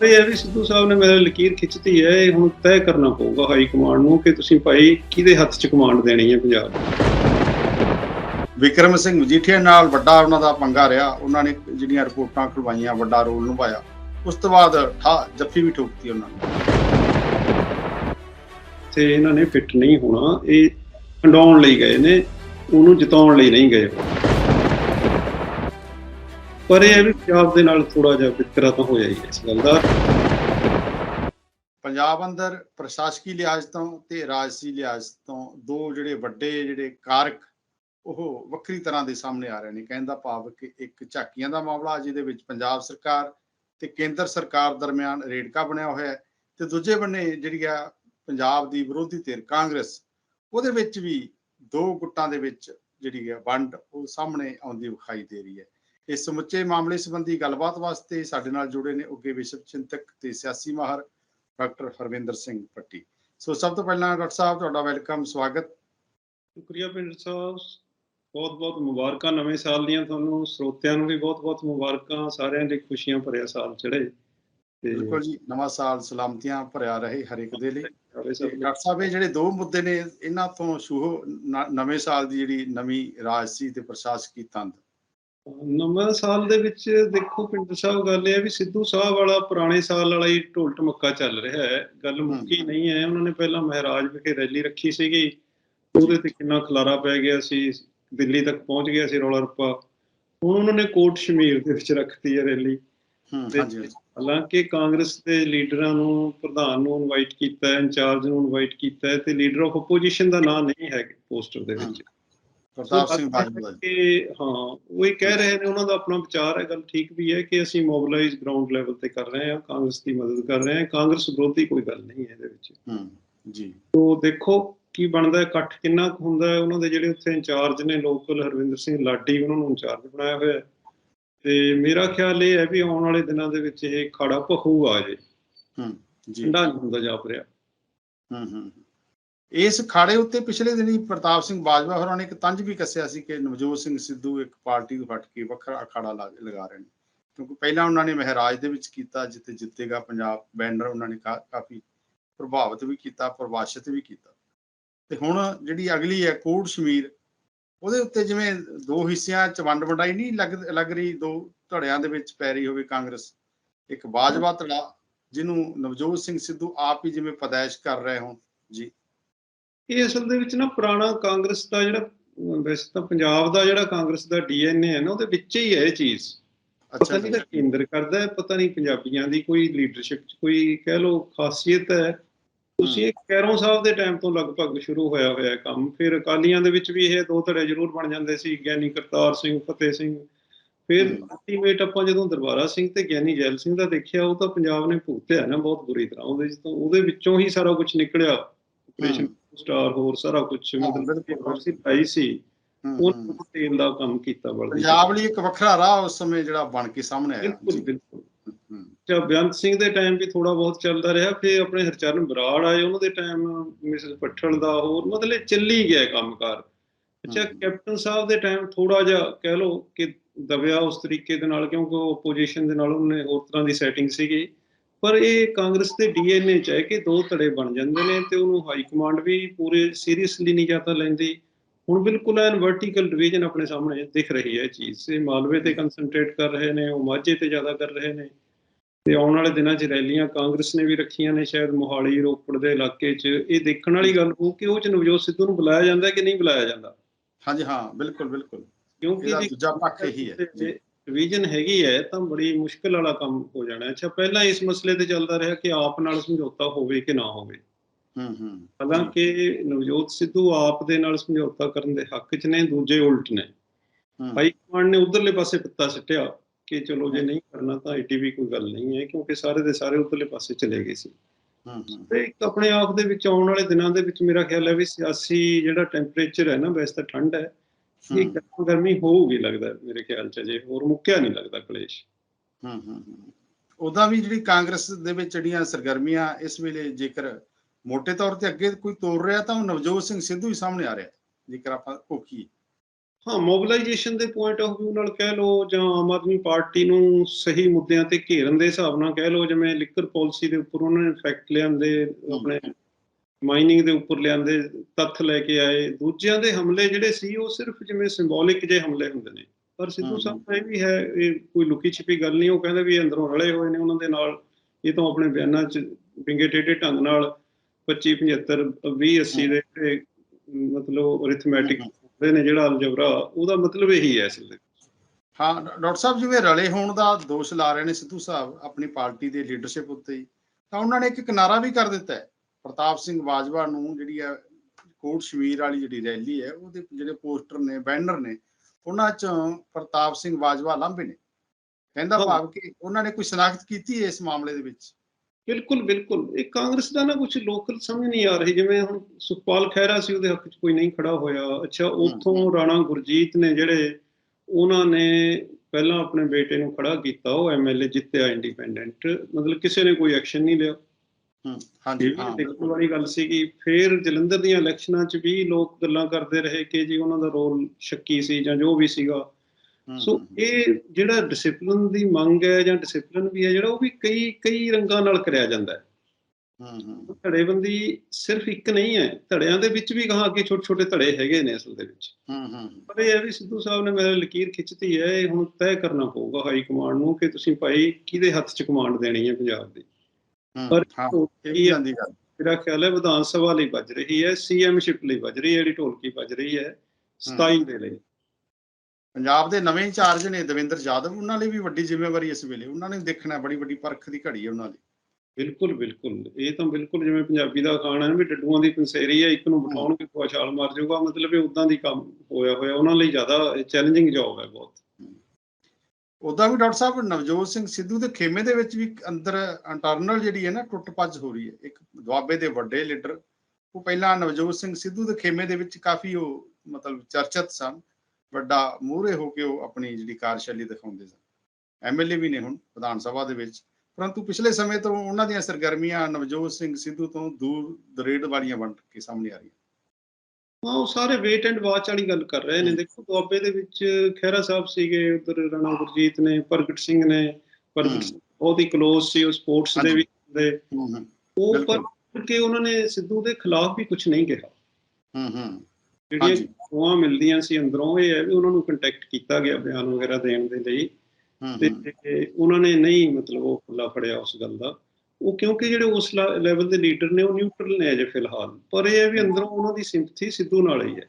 ਪਰ ਇਹ ਵੀ ਸਿੱਧੂ ਸਾਹਿਬ ਨੇ ਮੇਰੇ ਲਕੀਰ ਖਿੱਚਤੀ ਹੈ ਇਹ ਹੁਣ ਤੈਅ ਕਰਨਾ ਪਊਗਾ ਹਾਈ ਕਮਾਂਡ ਨੂੰ ਕਿ ਤੁਸੀਂ ਭਾਈ ਕਿਹਦੇ ਹੱਥ 'ਚ ਕਮਾਂਡ ਦੇਣੀ ਹੈ ਪੰਜਾਬ ਦੀ। ਵਿਕਰਮ ਸਿੰਘ ਮਜੀਠੀਆ ਨਾਲ ਵੱਡਾ ਉਹਨਾਂ ਦਾ ਪੰਗਾ ਰਿਹਾ ਉਹਨਾਂ ਨੇ ਜਿਹੜੀਆਂ ਰਿਪੋਰਟਾਂ ਖੁਲਵਾਈਆਂ ਵੱਡਾ ਰੋਲ ਨਿਭਾਇਆ। ਉਸ ਤੋਂ ਬਾਅਦ ਠਾ ਜੱਫੀ ਵੀ ਠੋਕਤੀ ਉਹਨਾਂ ਨੇ। ਤੇ ਇਹਨਾਂ ਨੇ ਫਿੱਟ ਨਹੀਂ ਹੋਣਾ ਇਹ ਹੰਡਾਉਣ ਲਈ ਗਏ ਨੇ ਉਹਨੂੰ ਜਿਤਾਉਣ ਲਈ ਨਹੀਂ ਗਏ। ਪਰ ਇਹ ਹੈ ਵੀ ਪੰਜਾਬ ਦੇ ਨਾਲ ਥੋੜਾ ਜਿਹਾ ਵਿਤਕਰਾ ਤਾਂ ਹੋਇਆ ਹੀ ਇਸ ਗੱਲ ਦਾ। ਪੰਜਾਬ ਅੰਦਰ ਪ੍ਰਸ਼ਾਸਕੀ ਲਿਹਾਜ਼ ਤੋਂ ਤੇ ਰਾਜਸੀ ਲਿਹਾਜ਼ ਤੋਂ ਦੋ ਜਿਹੜੇ ਵੱਡੇ ਜਿਹੜੇ ਕਾਰਕ, ਉਹ ਵੱਖਰੀ ਤਰ੍ਹਾਂ ਦੇ ਸਾਹਮਣੇ ਆ ਰਹੇ ਨੇ। ਕਹਿਣ ਭਾਵ ਕਿ ਇੱਕ ਝਾਕੀਆਂ ਦਾ ਮਾਮਲਾ ਜਿਹਦੇ ਵਿੱਚ ਪੰਜਾਬ ਸਰਕਾਰ ਤੇ ਕੇਂਦਰ ਸਰਕਾਰ ਦਰਮਿਆਨ ਰੇੜਕਾ ਬਣਿਆ ਹੋਇਆ ਹੈ ਤੇ ਦੂਜੇ ਬੰਨੇ ਜਿਹੜੀ ਆ ਪੰਜਾਬ ਦੀ ਵਿਰੋਧੀ ਧਿਰ ਕਾਂਗਰਸ, ਉਹਦੇ ਵਿੱਚ ਵੀ ਦੋ ਗੁੱਟਾਂ ਦੇ ਵਿੱਚ ਜਿਹੜੀ ਹੈ ਵੰਡ ਉਹ ਸਾਹਮਣੇ ਆਉਂਦੀ ਵਿਖਾਈ ਦੇ ਰਹੀ ਹੈ। ਇਸ ਸਮੁੱਚੇ ਮਾਮਲੇ ਸੰਬੰਧੀ ਗੱਲਬਾਤ ਵਾਸਤੇ ਸਾਡੇ ਨਾਲ ਜੁੜੇ ਨੇ ਉੱਗੇ ਵਿਸ਼ਵ ਚਿੰਤਕ ਤੇ ਸਿਆਸੀ ਮਾਹਰ ਡਾਕਟਰ ਹਰਵਿੰਦਰ ਸਿੰਘ ਪੱਟੀ। ਸੋ ਸਭ ਤੋਂ ਪਹਿਲਾਂ ਡਾਕਟਰ ਸਾਹਿਬ ਤੁਹਾਡਾ ਵੈਲਕਮ ਸਵਾਗਤ। ਸ਼ੁਕਰੀਆ ਪਿੰਡ ਸਾਹਿਬ। ਬਹੁਤ ਬਹੁਤ ਮੁਬਾਰਕਾਂ ਨਵੇਂ ਸਾਲ ਦੀਆਂ ਤੁਹਾਨੂੰ ਸਰੋਤਿਆਂ ਨੂੰ ਵੀ ਬਹੁਤ ਬਹੁਤ ਮੁਬਾਰਕਾਂ ਸਾਰਿਆਂ ਲਈ ਖੁਸ਼ੀਆਂ ਭਰਿਆ ਸਾਲ ਚੜ੍ਹੇ। ਤੇ ਬਿਲਕੁਲ ਜੀ ਨਵਾਂ ਸਾਲ ਸਲਾਮਤੀਆਂ ਭਰਿਆ ਰਹੇ ਹਰ ਇੱਕ ਦੇ ਲਈ। ਡਾਕਟਰ ਸਾਹਿਬ ਇਹ ਜਿਹੜੇ ਦੋ ਮੁੱਦੇ ਨੇ ਇਹਨਾਂ ਤੋਂ ਨ- ਨਵੇਂ ਸਾਲ ਦੀ ਜਿਹੜੀ ਨਵੀਂ ਰਾਜਸੀ ਤੇ ਪ੍ਰਸ਼ਾਸਕੀ ਤੰਦ। ਨਵਾਂ ਸਾਲ ਦੇ ਵਿੱਚ ਦੇਖੋ ਪਿੰਡ ਸਾਹਿਬ ਗੱਲ ਇਹ ਹੈ ਵੀ ਸਿੱਧੂ ਸਾਹਿਬ ਵਾਲਾ ਪੁਰਾਣੇ ਸਾਲ ਵਾਲਾ ਹੀ ਢੋਲ ਢਮੱਕਾ ਚੱਲ ਰਿਹਾ ਹੈ। ਗੱਲ ਮੁੱਕੀ ਨਹੀਂ ਹੈ। ਉਹਨਾਂ ਨੇ ਪਹਿਲਾਂ ਮਹਾਰਾਜ ਵਿਖੇ ਰੈਲੀ ਰੱਖੀ ਸੀਗੀ। ਉਹਦੇ ਤੇ ਕਿੰਨਾ ਖਲਾਰਾ ਪੈ ਗਿਆ ਸੀ। ਦਿੱਲੀ ਤੱਕ ਪਹੁੰਚ ਗਿਆ ਸੀ ਰੌਲਾ ਰੱਪਾ। ਹੁਣ ਉਹਨਾਂ ਨੇ ਕੋਟ ਸ਼ਮੀਰ ਦੇ ਵਿੱਚ ਰੱਖਤੀ ਹੈ ਰੈਲੀ। ਹਾਂਜੀ। ਹਾਲਾਂਕਿ ਕਾਂਗਰਸ ਦੇ ਲੀਡਰਾਂ ਨੂੰ ਪ੍ਰਧਾਨ ਨੂੰ ਇਨਵਾਈਟ ਕੀਤਾ ਹੈ ਇੰਚਾਰਜ ਨੂੰ ਇਨਵਾਈਟ ਕੀਤਾ ਹੈ ਤੇ ਲੀਡਰ ਆਫ ਆਪੋਜੀਸ਼ਨ ਦਾ ਨਾਮ ਨਹੀਂ ਹੈ ਪੋਸਟਰ ਦੇ ਵਿੱਚ। ਪ੍ਰਤਾਪ ਸਿੰਘ ਬਾਜਵਾ ਜੀ। ਕਿ ਹਾਂ ਉਹ ਇਹ ਕਹਿ ਰਹੇ ਨੇ ਉਹਨਾਂ ਦਾ ਆਪਣਾ ਵਿਚਾਰ ਹੈ ਗੱਲ ਠੀਕ ਵੀ ਹੈ ਕਿ ਅਸੀਂ ਮੋਬਿਲਾਈਜ਼ ਗਰਾਊਂਡ ਲੈਵਲ ਤੇ ਕਰ ਰਹੇ ਹਾਂ ਕਾਂਗਰਸ ਦੀ ਮਦਦ ਕਰ ਰਹੇ ਹਾਂ ਕਾਂਗਰਸ ਵਿਰੋਧੀ ਕੋਈ ਗੱਲ ਨਹੀਂ ਹੈ ਇਹਦੇ ਵਿੱਚ। ਹੂੰ ਜੀ। ਤੋ ਦੇਖੋ ਕੀ ਬਣਦਾ ਇਕੱਠ ਕਿੰਨਾ ਕੁ ਹੁੰਦਾ ਹੈ ਉਹਨਾਂ ਦੇ ਜਿਹੜੇ ਉੱਥੇ ਇੰਚਾਰਜ ਨੇ ਲੋਕਲ ਹਰਵਿੰਦਰ ਸਿੰਘ ਲਾਡੀ ਉਹਨਾਂ ਨੂੰ ਇੰਚਾਰਜ ਬਣਾਇਆ ਹੋਇਆ ਤੇ ਮੇਰਾ ਖਿਆਲ ਇਹ ਹੈ ਵੀ ਆਉਣ ਵਾਲੇ ਦਿਨਾਂ ਦੇ ਵਿੱਚ ਇਹ ਖਾੜਾ ਪਖੂਗਾ ਜੇ ਹੂੰ ਜੀ। ਠੰਡਾ ਹੁੰਦਾ ਜਾਪ ਰਿਹਾ। ਹੂੰ ਹੂੰ। ਇਸ ਖਾੜੇ ਉੱਤੇ ਪਿਛਲੇ ਦਿਨੀ ਪ੍ਰਤਾਪ ਸਿੰਘ ਬਾਜਵਾ ਹੋਰਾਂ ਨੇ ਇੱਕ ਤੰਜ ਵੀ ਕੱਸਿਆ ਸੀ ਕਿ ਨਵਜੋਤ ਸਿੰਘ ਸਿੱਧੂ ਇੱਕ ਪਾਰਟੀ ਤੋਂ ਹਟ ਕੇ ਵੱਖਰਾ ਅਖਾੜਾ ਲਾ- ਲਗਾ ਰਹੇ ਨੇ। ਕਿਉਂਕਿ ਪਹਿਲਾਂ ਉਹਨਾਂ ਨੇ ਮਹਾਰਾਜ ਦੇ ਵਿੱਚ ਕੀਤਾ, ਜਿੱਥੇ ਜਿੱਤੇਗਾ ਪੰਜਾਬ ਬੈਨਰ, ਉਹਨਾਂ ਨੇ ਕਾਫੀ ਪ੍ਰਭਾਵਿਤ ਵੀ ਕੀਤਾ, ਪ੍ਰਵਾਸ਼ਿਤ ਵੀ ਕੀਤਾ। ਤੇ ਹੁਣ ਜਿਹੜੀ ਅਗਲੀ ਹੈ ਕੋਟ ਸ਼ਮੀਰ, ਉਹਦੇ ਉੱਤੇ ਜਿਵੇਂ ਦੋ ਹਿੱਸਿਆਂ ਚ ਵੰਡ ਵੰਡਾਈ ਨਹੀਂ ਲੱਗ ਲੱਗ ਰਹੀ, ਦੋ ਧੜਿਆਂ ਦੇ ਵਿੱਚ ਪੈ ਰਹੀ ਹੋਵੇ ਕਾਂਗਰਸ, ਇੱਕ ਬਾਜਵਾ ਧੜਾ, ਜਿਹਨੂੰ ਨਵਜੋਤ ਸਿੰਘ ਸਿੱਧੂ ਆਪ ਹੀ ਜਿਵੇਂ ਪਦਾਇਸ਼ ਕਰ ਰਹੇ ਹੋਣ। ਜੀ। ਇਹ ਅਸਲ ਦੇ ਵਿੱਚ ਨਾ ਪੁਰਾਣਾ ਕਾਂਗਰਸ ਦਾ ਜਿਹੜਾ ਵੈਸੇ ਤਾਂ ਪੰਜਾਬ ਦਾ ਜਿਹੜਾ ਕਾਂਗਰਸ ਦਾ ਡੀਐਨਏ ਹੈ ਨਾ ਉਹਦੇ ਵਿੱਚ ਹੀ ਹੈ ਇਹ ਚੀਜ਼। ਪਤਾ ਅੱਛਾ ਨਹੀਂ ਤਾਂ ਕੇਂਦਰ ਕਰਦਾ ਹੈ ਪਤਾ ਨਹੀਂ ਪੰਜਾਬੀਆਂ ਦੀ ਕੋਈ ਲੀਡਰਸ਼ਿਪ ਚ ਕੋਈ ਕਹਿ ਲਓ ਖਾਸੀਅਤ ਹੈ। ਤੁਸੀਂ ਇਹ ਕੈਰੋਂ ਸਾਹਿਬ ਦੇ ਟਾਈਮ ਤੋਂ ਲਗਭਗ ਸ਼ੁਰੂ ਹੋਇਆ ਹੋਇਆ ਕੰਮ। ਫਿਰ ਅਕਾਲੀਆਂ ਦੇ ਵਿੱਚ ਵੀ ਇਹ ਦੋ ਧੜੇ ਜ਼ਰੂਰ ਬਣ ਜਾਂਦੇ ਸੀ ਗਿਆਨੀ ਕਰਤਾਰ ਸਿੰਘ ਫਤਿਹ ਸਿੰਘ। ਫਿਰ। ਅਲਟੀਮੇਟ ਆਪਾਂ ਜਦੋਂ ਦਰਬਾਰਾ ਸਿੰਘ ਤੇ ਗਿਆਨੀ ਜੈਲ ਸਿੰਘ ਦਾ ਦੇਖਿਆ ਉਹ ਤਾਂ ਪੰਜਾਬ ਨੇ ਭੁਗਤਿਆ ਨਾ ਬਹੁਤ ਬੁਰੀ ਤਰ੍ਹਾਂ। ਉਹਦੇ ਤਾਂ ਉਹਦੇ ਵਿੱਚੋਂ ਹੀ ਸਾਰਾ ਕੁਝ ਨਿਕਲਿਆ। ਆਪਰੇਸ਼ਨ ਸਟਾਰ ਹੋਰ ਸਾਰਾ ਕੁਝ ਮਤਲਬ ਬਿਲਕੁਲ। ਸੀ ਪਾਈ ਸੀ ਉਹ। ਤੇਲ ਦਾ ਕੰਮ ਕੀਤਾ ਬਲਦੀ ਪੰਜਾਬ ਲਈ ਇੱਕ ਵੱਖਰਾ ਰਾਹ ਉਸ ਸਮੇਂ ਜਿਹੜਾ ਬਣ ਕੇ ਸਾਹਮਣੇ ਆਇਆ ਬਿਲਕੁਲ ਜੀ। ਬਿਲਕੁਲ ਤੇ ਬੇਅੰਤ ਸਿੰਘ ਦੇ ਟਾਈਮ ਵੀ ਥੋੜਾ ਬਹੁਤ ਚੱਲਦਾ ਰਿਹਾ ਫਿਰ ਆਪਣੇ ਹਰਚਰਨ ਬਰਾੜ ਆਏ ਉਹਨਾਂ ਦੇ ਟਾਈਮ ਮਿਸਿਸ ਪੱਠਲ ਦਾ ਹੋਰ ਮਤਲਬ ਚੱਲੀ ਗਿਆ ਕੰਮਕਾਰ ਅੱਛਾ। ਕੈਪਟਨ ਸਾਹਿਬ ਦੇ ਟਾਈਮ ਥੋੜਾ ਜਿਹਾ ਕਹਿ ਲਓ ਕਿ ਦਬਿਆ ਉਸ ਤਰੀਕੇ ਦੇ ਨਾਲ ਕਿਉਂਕਿ ਉਹ ਆਪੋਜੀਸ਼ਨ ਦੇ ਨਾਲ ਉਹਨੇ ਹੋਰ ਤਰ੍ਹਾਂ ਦੀ ਸੈਟਿੰਗ ਸੀਗੀ ਪਰ ਇਹ ਕਾਂਗਰਸ ਦੇ ਡੀਐਨਏ ਚ ਹੈ ਕਿ ਦੋ ਧੜੇ ਬਣ ਜਾਂਦੇ ਨੇ ਤੇ ਉਹਨੂੰ ਹਾਈ ਕਮਾਂਡ ਵੀ ਪੂਰੇ ਸੀਰੀਅਸਲੀ ਨਹੀਂ ਜਾਂਦਾ ਲੈਂਦੀ। ਹੁਣ ਬਿਲਕੁਲ ਐਨ ਵਰਟੀਕਲ ਡਿਵੀਜ਼ਨ ਆਪਣੇ ਸਾਹਮਣੇ ਦਿਖ ਰਹੀ ਹੈ ਚੀਜ਼। ਇਹ ਮਾਲਵੇ ਤੇ ਕਨਸੈਂਟਰੇਟ ਕਰ ਰਹੇ ਨੇ ਉਹ ਮਾਝੇ ਤੇ ਜ਼ਿਆਦਾ ਕਰ ਰਹੇ ਨੇ। ਤੇ ਆਉਣ ਵਾਲੇ ਦਿਨਾਂ 'ਚ ਰੈਲੀਆਂ ਕਾਂਗਰਸ ਨੇ ਵੀ ਰੱਖੀਆਂ ਨੇ ਸ਼ਾਇਦ ਮੋਹਾਲੀ ਰੋਪੜ ਦੇ ਇਲਾਕੇ 'ਚ। ਇਹ ਦੇਖਣ ਵਾਲੀ ਗੱਲ ਹੋ ਕਿ ਉਹ 'ਚ ਨਵਜੋਤ ਸਿੱਧੂ ਨੂੰ ਬੁਲਾਇਆ ਜਾਂਦਾ ਕਿ ਨਹੀਂ ਬੁਲਾਇਆ ਜਾਂਦਾ। ਹਾਂਜੀ ਹਾਂ ਬਿਲਕੁਲ ਬਿਲਕੁਲ। ਕਿਉਂਕਿ ਦੂਜਾ ਪੱਖ ਇਹੀ ਹੈ। ਜੀ। ਡਿਵੀਜ਼ਨ ਹੈਗੀ ਹੈ ਤਾਂ ਬੜੀ ਮੁਸ਼ਕਲ ਵਾਲਾ ਕੰਮ ਹੋ ਜਾਣਾ। ਅੱਛਾ ਪਹਿਲਾਂ ਇਸ ਮਸਲੇ ਤੇ ਚੱਲਦਾ ਰਿਹਾ ਕਿ ਆਪ ਨਾਲ ਸਮਝੌਤਾ ਹੋਵੇ ਕਿ ਨਾ ਹੋਵੇ। ਹੂੰ ਹੂੰ। ਹਾਲਾਂਕਿ ਨਵਜੋਤ ਸਿੱਧੂ ਆਪ ਦੇ ਨਾਲ ਸਮਝੌਤਾ ਕਰਨ ਦੇ ਹੱਕ 'ਚ ਨੇ ਦੂਜੇ ਉਲਟ ਨੇ। ਹਾਈ ਕਮਾਂਡ ਨੇ ਉਧਰਲੇ ਪਾਸੇ ਪੱਤਾ ਸਿੱਟਿਆ ਕਿ ਚਲੋ ਜੇ ਨਹੀਂ ਕਰਨਾ ਤਾਂ ਆਈਟੀਵੀ ਕੋਈ ਗੱਲ ਨਹੀਂ ਹੈ ਕਿਉਂਕਿ ਸਾਰੇ ਦੇ ਸਾਰੇ ਉਧਰਲੇ ਪਾਸੇ ਚਲੇ ਗਏ ਸੀ। ਹੂੰ ਹੂੰ। ਤੇ ਇੱਕ ਆਪਣੇ ਆਪ ਦੇ ਵਿੱਚ ਆਉਣ ਵਾਲੇ ਦਿਨਾਂ ਦੇ ਵਿੱਚ ਮੇਰਾ ਖਿਆਲ ਹੈ ਵੀ ਸਿਆਸੀ ਜਿਹੜਾ ਟੈਂਪਰੇਚਰ ਹੈ ਨਾ ਵੈਸੇ ਤਾਂ ਠੰਡ ਹੈ। ਇਹ ਗਰਮ ਹੋਊਗੀ ਲੱਗਦਾ ਮੇਰੇ ਖਿਆਲ ਚ ਜੇ ਹੋਰ ਮੁੱਕਿਆ ਨਹੀਂ ਲੱਗਦਾ ਕਲੇਸ਼। ਹੂੰ ਹੂੰ। ਉਹਦਾ ਵੀ ਜਿਹੜੀ ਕਾਂਗਰਸ ਦੇ ਵਿੱਚ ਜਿਹੜੀਆਂ ਸਰਗਰਮੀਆਂ ਇਸ ਵੇਲੇ ਜੇਕਰ ਮੋٹے ਤੌਰ ਤੇ ਅੱਗੇ ਕੋਈ ਤੋਰ ਰਿਹਾ ਤਾਂ ਉਹ ਨਵਜੋਤ ਸਿੰਘ ਸਿੱਧੂ ਹੀ ਸਾਹਮਣੇ ਆ ਰਿਹਾ ਜੇਕਰ ਆਪਾਂ ਕੋਕੀ ਹਾਂ ਮੋਬਿਲਾਈਜੇਸ਼ਨ ਦੇ ਪੁਆਇੰਟ ਆਫ View ਨਾਲ ਕਹਿ ਲਓ ਜਾਂ ਆਮ ਆਦਮੀ ਪਾਰਟੀ ਨੂੰ ਸਹੀ ਮੁੱਦਿਆਂ ਤੇ ਘੇਰਨ ਦੇ ਹਿਸਾਬ ਨਾਲ ਕਹਿ ਲਓ ਜਿਵੇਂ ਲਿਕਰ ਪਾਲਿਸੀ ਦੇ ਉੱਪਰ ਉਹਨਾਂ ਨੇ ਫੈਕਟ ਲਿਆਂਦੇ ਆਪਣੇ ਮਾਈਨਿੰਗ ਦੇ ਉੱਪਰ ਲਿਆਂਦੇ ਤੱਥ ਲੈ ਕੇ ਆਏ। ਦੂਜਿਆਂ ਦੇ ਹਮਲੇ ਜਿਹੜੇ ਸੀ ਉਹ ਸਿਰਫ ਜਿਵੇਂ ਸਿੰਬੋਲਿਕ ਜਿਹੇ ਹਮਲੇ ਹੁੰਦੇ ਨੇ। ਪਰ ਸਿੱਧੂ ਸਾਹਿਬ ਦਾ ਇਹ ਵੀ ਹੈ ਇਹ ਕੋਈ ਲੁਕੀ ਛਿਪੀ ਗੱਲ ਨਹੀਂ ਉਹ ਕਹਿੰਦੇ ਵੀ ਅੰਦਰੋਂ ਰਲੇ ਹੋਏ ਨੇ ਉਹਨਾਂ ਦੇ ਨਾਲ। ਇਹ ਤਾਂ ਆਪਣੇ ਬਿਆਨਾਂ 'ਚ ਵਿੰਗੇ ਟੇਢੇ ਢੰਗ ਨਾਲ 25 75 20 80 ਦੇ ਮਤਲਬ ਅਰਿਥਮੈਟਿਕ ਦੇ ਨੇ ਜਿਹੜਾ ਅਲਜਬਰਾ ਉਹਦਾ ਮਤਲਬ ਇਹੀ ਹੈ ਅਸਲ ਦੇ ਹਾਂ ਡਾਕਟਰ ਸਾਹਿਬ ਜਿਵੇਂ ਰਲੇ ਹੋਣ ਦਾ ਦੋਸ਼ ਲਾ ਰਹੇ ਨੇ ਸਿੱਧੂ ਸਾਹਿਬ ਆਪਣੀ ਪਾਰਟੀ ਦੇ ਲੀਡਰਸ਼ਿਪ ਉੱਤੇ ਹੀ ਤਾਂ ਉਹਨਾਂ ਨੇ ਇੱਕ ਕਿਨਾਰਾ ਵੀ ਕਰ ਦਿੱਤਾ ਹੈ। ਪ੍ਰਤਾਪ ਸਿੰਘ ਬਾਜਵਾ ਨੂੰ ਜਿਹੜੀ ਹੈ ਕੋਟ ਸ਼ਮੀਰ ਵਾਲੀ ਜਿਹੜੀ ਰੈਲੀ ਹੈ ਉਹਦੇ ਜਿਹੜੇ ਪੋਸਟਰ ਨੇ ਬੈਨਰ ਨੇ ਉਹਨਾਂ ਚ ਪ੍ਰਤਾਪ ਸਿੰਘ ਬਾਜਵਾ ਲਾਂਭੇ ਨੇ। ਕਹਿੰਦਾ। ਭਾਵ ਕਿ ਉਹਨਾਂ ਨੇ ਕੋਈ ਸ਼ਨਾਖਤ ਕੀਤੀ ਹੈ ਇਸ ਮਾਮਲੇ ਦੇ ਵਿੱਚ? ਬਿਲਕੁਲ ਬਿਲਕੁਲ। ਇਹ ਕਾਂਗਰਸ ਦਾ ਨਾ ਕੁਝ ਲੋਕਲ ਸਮਝ ਨਹੀਂ ਆ ਰਹੀ ਜਿਵੇਂ ਹੁਣ ਸੁਖਪਾਲ ਖਹਿਰਾ ਸੀ ਉਹਦੇ ਹੱਕ 'ਚ ਕੋਈ ਨਹੀਂ ਖੜਾ ਹੋਇਆ। ਅੱਛਾ ਉੱਥੋਂ ਰਾਣਾ ਗੁਰਜੀਤ ਨੇ ਜਿਹੜੇ ਉਹਨਾਂ ਨੇ ਪਹਿਲਾਂ ਆਪਣੇ ਬੇਟੇ ਨੂੰ ਖੜਾ ਕੀਤਾ ਉਹ ਐਮਐਲਏ ਜਿੱਤਿਆ ਇੰਡੀਪੈਂਡੈਂਟ ਮਤਲਬ ਕਿਸੇ ਨੇ ਕੋਈ ਐਕਸ਼ਨ ਨਹੀਂ ਲਿਆ। ਹਾਂਜੀ ਹਾਂ। ਦੇਖਣ ਵਾਲੀ ਗੱਲ ਸੀਗੀ ਫਿਰ ਜਲੰਧਰ ਦੀਆਂ ਇਲੈਕਸ਼ਨਾਂ 'ਚ ਵੀ ਲੋਕ ਗੱਲਾਂ ਕਰਦੇ ਰਹੇ ਕਿ ਜੀ ਉਹਨਾਂ ਦਾ ਰੋਲ ਸ਼ੱਕੀ ਸੀ ਜਾਂ ਜੋ ਵੀ ਸੀਗਾ। ਸੋ ਇਹ ਜਿਹੜਾ ਡਿਸਪਲਿਨ ਦੀ ਮੰਗ ਹੈ ਜਾਂ ਡਿਸਪਲਿਨ ਵੀ ਹੈ ਜਿਹੜਾ ਉਹ ਵੀ ਕਈ ਕਈ ਰੰਗਾਂ ਨਾਲ ਕਰਿਆ ਜਾਂਦਾ ਹੈ। ਹਮ, ਧੜੇਬੰਦੀ ਸਿਰਫ ਇੱਕ ਨਹੀਂ ਹੈ ਧੜਿਆਂ ਦੇ ਵਿੱਚ ਵੀ ਕਹਾ ਕਿ ਛੋਟੇ ਛੋਟੇ ਧੜੇ ਹੈਗੇ ਨੇ ਅਸਲ ਦੇ ਵਿੱਚ। ਹਮ, ਹਮ, ਪਰ ਇਹ ਹੈ ਵੀ ਸਿੱਧੂ ਸਾਹਿਬ ਨੇ ਮੇਰੇ ਲਕੀਰ ਖਿੱਚਤੀ ਹੈ ਇਹ ਹੁਣ ਤੈਅ ਕਰਨਾ ਪਊਗਾ ਹਾਈ ਕਮਾਂਡ ਨੂੰ ਕਿ ਤੁਸੀਂ ਭਾਈ ਕਿਹਦੇ ਹੱਥ 'ਚ ਕਮਾਂਡ ਦੇਣੀ ਹੈ ਪੰਜਾਬ ਦੀ। ਪਰ ਕੀ ਜਾਂਦੀ ਗੱਲ। ਮੇਰਾ ਖਿਆਲ ਹੈ ਵਿਧਾਨ ਸਭਾ ਲਈ ਵੱਜ ਰਹੀ ਹੈ ਸੀਐਮਸ਼ਿਪ ਲਈ ਵੱਜ ਰਹੀ ਹੈ ਜਿਹੜੀ ਢੋਲਕੀ ਵੱਜ ਰਹੀ ਹੈ 27 ਦੇ ਲਈ। ਪੰਜਾਬ ਦੇ ਨਵੇਂ ਇੰਚਾਰਜ ਨੇ ਦਵਿੰਦਰ ਜਾਦਵ ਉਹਨਾਂ ਲਈ ਵੀ ਵੱਡੀ ਜ਼ਿੰਮੇਵਾਰੀ ਇਸ ਵੇਲੇ। ਉਹਨਾਂ ਨੇ ਦੇਖਣਾ ਬੜੀ ਵੱਡੀ ਪਰਖ ਦੀ ਘੜੀ ਹੈ ਉਹਨਾਂ ਲਈ ਬਿਲਕੁਲ ਬਿਲਕੁਲ। ਇਹ ਤਾਂ ਬਿਲਕੁਲ ਜਿਵੇਂ ਪੰਜਾਬੀ ਦਾ ਖਾਣਾ ਹੈ ਵੀ ਡੱਡੂਆਂ ਦੀ ਪੰਸੇਰੀ ਹੈ ਇੱਕ ਨੂੰ ਬਿਠਾਉਣਗੇ ਕੋਈ ਛਾਲ ਮਾਰ ਜਾਊਗਾ ਮਤਲਬ ਇਹ ਉਦਾਂ ਦੀ ਕੰਮ ਹੋਇਆ ਹੋਇਆ ਉਹਨਾਂ ਲਈ ਜ਼ਿਆਦਾ ਚੈਲੰਜਿੰਗ ਜੌਬ ਹੈ ਬਹੁਤ। ਉਦਾਂ ਵੀ ਡਾਕਟਰ ਸਾਹਿਬ, ਨਵਜੋਤ ਸਿੰਘ ਸਿੱਧੂ ਦੇ ਖੇਮੇ ਦੇ ਵਿੱਚ ਵੀ ਅੰਦਰ ਇੰਟਰਨਲ ਜਿਹੜੀ ਹੈ ਨਾ ਟੁੱਟ ਭੱਜ ਹੋ ਰਹੀ ਹੈ। ਇੱਕ ਦੁਆਬੇ ਦੇ ਵੱਡੇ ਲੀਡਰ, ਉਹ ਪਹਿਲਾਂ ਨਵਜੋਤ ਸਿੰਘ ਸਿੱਧੂ ਦੇ ਖੇਮੇ ਦੇ ਵਿੱਚ ਕਾਫੀ ਉਹ ਮਤਲਬ ਚਰਚਿਤ ਸਨ। ਵੱਡਾ ਮੂਹਰੇ ਹੋ ਕੇ ਉਹ ਆਪਣੀ ਜਿਹੜੀ ਕਾਰਜਸ਼ੈਲੀ ਦਿਖਾਉਂਦੇ ਸਨ। ਐਮਐਲਏ ਵੀ ਨੇ ਹੁਣ ਵਿਧਾਨ ਸਭਾ ਦੇ ਵਿੱਚ। ਪਰੰਤੂ ਪਿਛਲੇ ਸਮੇਂ ਤੋਂ ਉਹਨਾਂ ਦੀਆਂ ਸਰਗਰਮੀਆਂ ਨਵਜੋਤ ਸਿੰਘ ਸਿੱਧੂ ਤੋਂ ਦੂਰ ਦਰੇਡ ਵਾਲੀਆਂ ਬਣ ਕੇ ਸਾਹਮਣੇ ਆ ਰਹੀਆਂ। ਹਾਂ ਉਹ ਸਾਰੇ ਵੇਟ ਐਂਡ ਵਾਚ ਵਾਲੀ ਗੱਲ ਕਰ ਰਹੇ ਨੇ। ਦੇਖੋ ਦੁਆਬੇ ਦੇ ਵਿੱਚ ਖਹਿਰਾ ਸਾਹਿਬ ਸੀਗੇ ਉਧਰ ਰਾਣਾ ਗੁਰਜੀਤ ਨੇ ਪ੍ਰਗਟ ਸਿੰਘ ਨੇ ਪ੍ਰਗਟ ਬਹੁਤ ਹੀ ক্লোਜ਼ ਸੀ ਉਹ ਸਪੋਰਟਸ ਦੇ ਹਾਂਜੀ। ਵੀ ਦੇ ਉਹ। ਪਰ ਕਿ ਉਹਨਾਂ ਨੇ ਸਿੱਧੂ ਦੇ ਖਿਲਾਫ ਵੀ ਕੁਝ ਨਹੀਂ ਕਿਹਾ। ਹੂੰ ਹੂੰ। ਜਿਹੜੀਆਂ। ਖੋਆਂ ਮਿਲਦੀਆਂ ਸੀ ਅੰਦਰੋਂ ਇਹ ਹੈ ਵੀ ਉਹਨਾਂ ਨੂੰ ਕੰਟੈਕਟ ਕੀਤਾ ਗਿਆ ਬਿਆਨ ਵਗੈਰਾ ਦੇਣ ਦੇ ਲਈ। ਤੇ ਉਹਨਾਂ ਨੇ ਨਹੀਂ ਮਤਲਬ ਉਹ ਖੁੱਲਾ ਫੜਿਆ ਉਸ ਗੱਲ ਦਾ। ਉਹ ਕਿਉਂਕਿ ਜਿਹੜੇ ਉਸ ਲੈਵਲ ਦੇ ਲੀਡਰ ਨੇ ਉਹ ਨਿਊਟਰਲ ਨੇ ਅਜੇ ਫਿਲਹਾਲ। ਪਰ ਇਹ ਹੈ ਵੀ ਅੰਦਰੋਂ ਉਹਨਾਂ ਦੀ ਸਿੰਪਥੀ ਸਿੱਧੂ ਨਾਲ ਹੀ ਹੈ।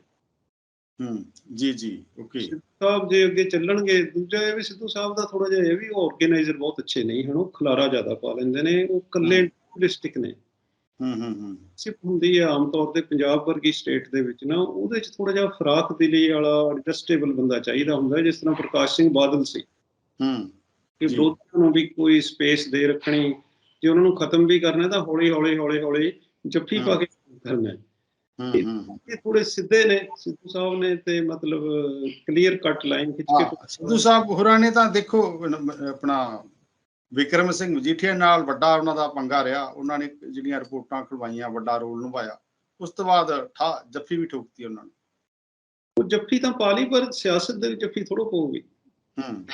ਹੂੰ ਜੀ ਜੀ ਓਕੇ ਸਾਹਿਬ ਜੇ ਅੱਗੇ ਚੱਲਣਗੇ ਦੂਜਾ ਇਹ ਵੀ ਸਿੱਧੂ ਸਾਹਿਬ ਦਾ ਥੋੜਾ ਜਿਹਾ ਇਹ ਵੀ ਆਰਗੇਨਾਈਜ਼ਰ ਬਹੁਤ ਅੱਛੇ ਨਹੀਂ ਹਨ ਉਹ ਖਲਾਰਾ ਜ਼ਿਆਦਾ ਪਾ ਲੈਂਦੇ ਨੇ ਉਹ ਹਮ। ਇੰਡੀਵਿਜੂਅਲਿਸਟਿਕ ਨੇ। ਹੂੰ ਹੂੰ ਹੂੰ। ਸਿਪ ਹੁੰਦੀ ਹੈ ਆਮ ਤੌਰ ਤੇ ਪੰਜਾਬ ਵਰਗੀ ਸਟੇਟ ਦੇ ਵਿੱਚ ਨਾ ਉਹਦੇ ਚ ਥੋੜਾ ਜਿਹਾ ਫਰਾਕ ਦਿਲੀ ਵਾਲਾ ਐਡਜਸਟੇਬਲ ਬੰਦਾ ਚਾਹੀਦਾ ਹੁੰਦਾ ਜਿਸ ਤਰ੍ਹਾਂ ਪ੍ਰਕਾਸ਼ ਸਿੰਘ ਬਾਦਲ ਸੀ। ਹੂੰ ਕਿ। ਵਿਰੋਧੀਆਂ ਨੂੰ ਵੀ ਕੋਈ ਸਪੇਸ ਦੇ ਰੱਖਣੀ ਜੇ ਉਹਨਾਂ ਨੂੰ ਖਤਮ ਵੀ ਕਰਨਾ ਤਾਂ ਹੌਲੀ ਹੌਲੀ ਹੌਲੀ ਹੌਲੀ ਜੱਫੀ ਪਾ ਕੇ ਕਰਨਾ ਇਹ ਥੋੜੇ ਸਿੱਧੇ ਨੇ ਸਿੱਧੂ ਸਾਹਿਬ ਨੇ ਤੇ ਮਤਲਬ ਕਲੀਅਰ ਕੱਟ ਲਾਈਨ ਖਿੱਚ ਕੇ ਸਿੱਧੂ ਸਾਹਿਬ ਹੋਰਾਂ ਨੇ ਤਾਂ ਦੇਖੋ ਆਪਣਾ ਵਿਕਰਮ ਸਿੰਘ ਮਜੀਠੀਆ ਨਾਲ ਵੱਡਾ ਉਹਨਾਂ ਦਾ ਪੰਗਾ ਰਿਹਾ। ਉਹਨਾਂ ਨੇ ਜਿਹੜੀਆਂ ਰਿਪੋਰਟਾਂ ਖਲਵਾਈਆਂ ਵੱਡਾ ਰੋਲ ਨਿਭਾਇਆ। ਉਸ ਤੋਂ ਬਾਅਦ ਠਾ ਜੱਫੀ ਵੀ ਠੋਕਤੀ ਉਹਨਾਂ ਨੇ। ਉਹ ਜੱਫੀ ਤਾਂ ਪਾ ਲਈ ਪਰ ਸਿਆਸਤ ਦੇ ਵਿੱਚ ਜੱਫੀ ਥੋੜੋ ਪਊਗੀ। ਹੂੰ।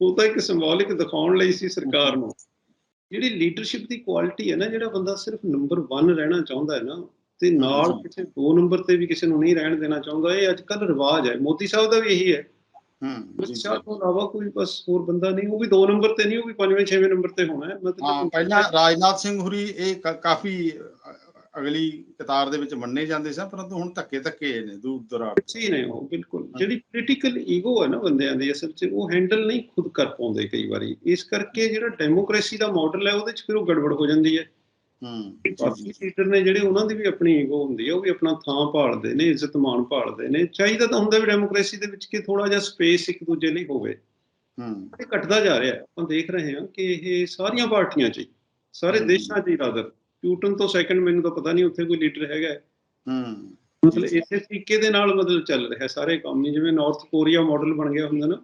ਉਹ ਤਾਂ ਇੱਕ ਸਿੰਬੋਲਿਕ ਦਿਖਾਉਣ ਲਈ ਸੀ ਸਰਕਾਰ ਨੂੰ। ਜਿਹੜੀ ਲੀਡਰਸ਼ਿਪ ਦੀ ਕੁਆਲਿਟੀ ਹੈ ਨਾ ਜਿਹੜਾ ਬੰਦਾ ਸਿਰਫ ਨੰਬਰ 1 ਰਹਿਣਾ ਚਾਹੁੰਦਾ ਹੈ ਨਾ ਤੇ ਨਾਲ। ਕਿਸੇ ਦੋ ਨੰਬਰ ਤੇ ਵੀ ਕਿਸੇ ਨੂੰ ਨਹੀਂ ਰਹਿਣ ਦੇਣਾ ਚਾਹੁੰਦਾ ਇਹ ਅੱਜ ਕੱਲ ਰਿਵਾਜ ਹੈ ਮੋਦੀ ਸਾਹਿਬ ਦਾ ਵੀ ਇਹੀ ਹੈ ਹੂੰ। ਸਾਹਿਬ ਤੋਂ ਇਲਾਵਾ ਕੋਈ ਬਸ ਹੋਰ ਬੰਦਾ ਨਹੀਂ ਉਹ ਵੀ ਦੋ ਨੰਬਰ ਤੇ ਨਹੀਂ ਉਹ ਵੀ ਪੰਜਵੇਂ ਛੇਵੇਂ ਨੰਬਰ ਤੇ ਹੋਣਾ ਹੈ ਹਾਂ ਮਤਲਬ ਪਹਿਲਾਂ ਰਾਜਨਾਥ ਸਿੰਘ ਹੁਰੀ ਇਹ ਕਾਫੀ ਅਗਲੀ ਕਤਾਰ ਦੇ ਵਿੱਚ ਮੰਨੇ ਜਾਂਦੇ ਸਨ ਪਰੰਤੂ ਹੁਣ ਧੱਕੇ ਧੱਕੇ ਨੇ ਦੂਰ ਦਰਾੜ। ਸੀ ਨੇ ਉਹ ਬਿਲਕੁਲ। ਜਿਹੜੀ ਪੋਲੀਟੀਕਲ ਈਗੋ ਹੈ ਨਾ ਬੰਦਿਆਂ ਦੀ ਅਸਲ 'ਚ ਉਹ ਹੈਂਡਲ ਨਹੀਂ ਖੁਦ ਕਰ ਪਾਉਂਦੇ ਕਈ ਵਾਰੀ। ਇਸ ਕਰਕੇ ਜਿਹੜਾ ਡੈਮੋਕ੍ਰੇਸੀ ਦਾ ਮਾਡਲ ਹੈ ਉਹਦੇ 'ਚ ਫਿਰ ਉਹ ਗੜਬੜ ਹੋ ਜਾਂਦੀ ਹੈ। ਹੂੰ ਬਾਕੀ। ਲੀਡਰ ਨੇ ਜਿਹੜੇ ਉਹਨਾਂ ਦੀ ਵੀ ਆਪਣੀ ਈਗੋ ਹੁੰਦੀ ਹੈ ਉਹ ਵੀ ਆਪਣਾ ਥਾਂ ਭਾਲਦੇ ਨੇ ਇੱਜ਼ਤ ਮਾਣ ਭਾਲਦੇ ਨੇ। ਚਾਹੀਦਾ ਤਾਂ ਹੁੰਦਾ ਵੀ ਡੈਮੋਕ੍ਰੇਸੀ ਦੇ ਵਿੱਚ ਕਿ ਥੋੜਾ ਜਿਹਾ ਸਪੇਸ ਇੱਕ ਦੂਜੇ ਲਈ ਹੋਵੇ। ਹੂੰ। ਇਹ ਘਟਦਾ ਜਾ ਰਿਹਾ। ਹੈ ਆਪਾਂ ਦੇਖ ਰਹੇ ਹਾਂ ਕਿ ਇਹ ਸਾਰੀਆਂ ਪਾਰਟੀਆਂ 'ਚ ਸਾਰੇ। ਦੇਸ਼ਾਂ 'ਚ ਹੀ ਰਾਦਰ ਪਿਊਟਨ ਤੋਂ ਸੈਕੰਡ ਮੈਨੂੰ ਤਾਂ ਪਤਾ ਨਹੀਂ ਉੱਥੇ ਕੋਈ ਲੀਡਰ ਹੈਗਾ ਹੈ। ਮਤਲਬ ਇਸੇ ਤਰੀਕੇ ਦੇ ਨਾਲ ਮਤਲਬ ਚੱਲ ਰਿਹਾ ਸਾਰੇ ਕੰਮ ਹੀ ਜਿਵੇਂ ਨਾਰਥ ਕੋਰੀਆ ਮਾਡਲ ਬਣ ਗਿਆ ਹੁੰਦਾ ਨਾ।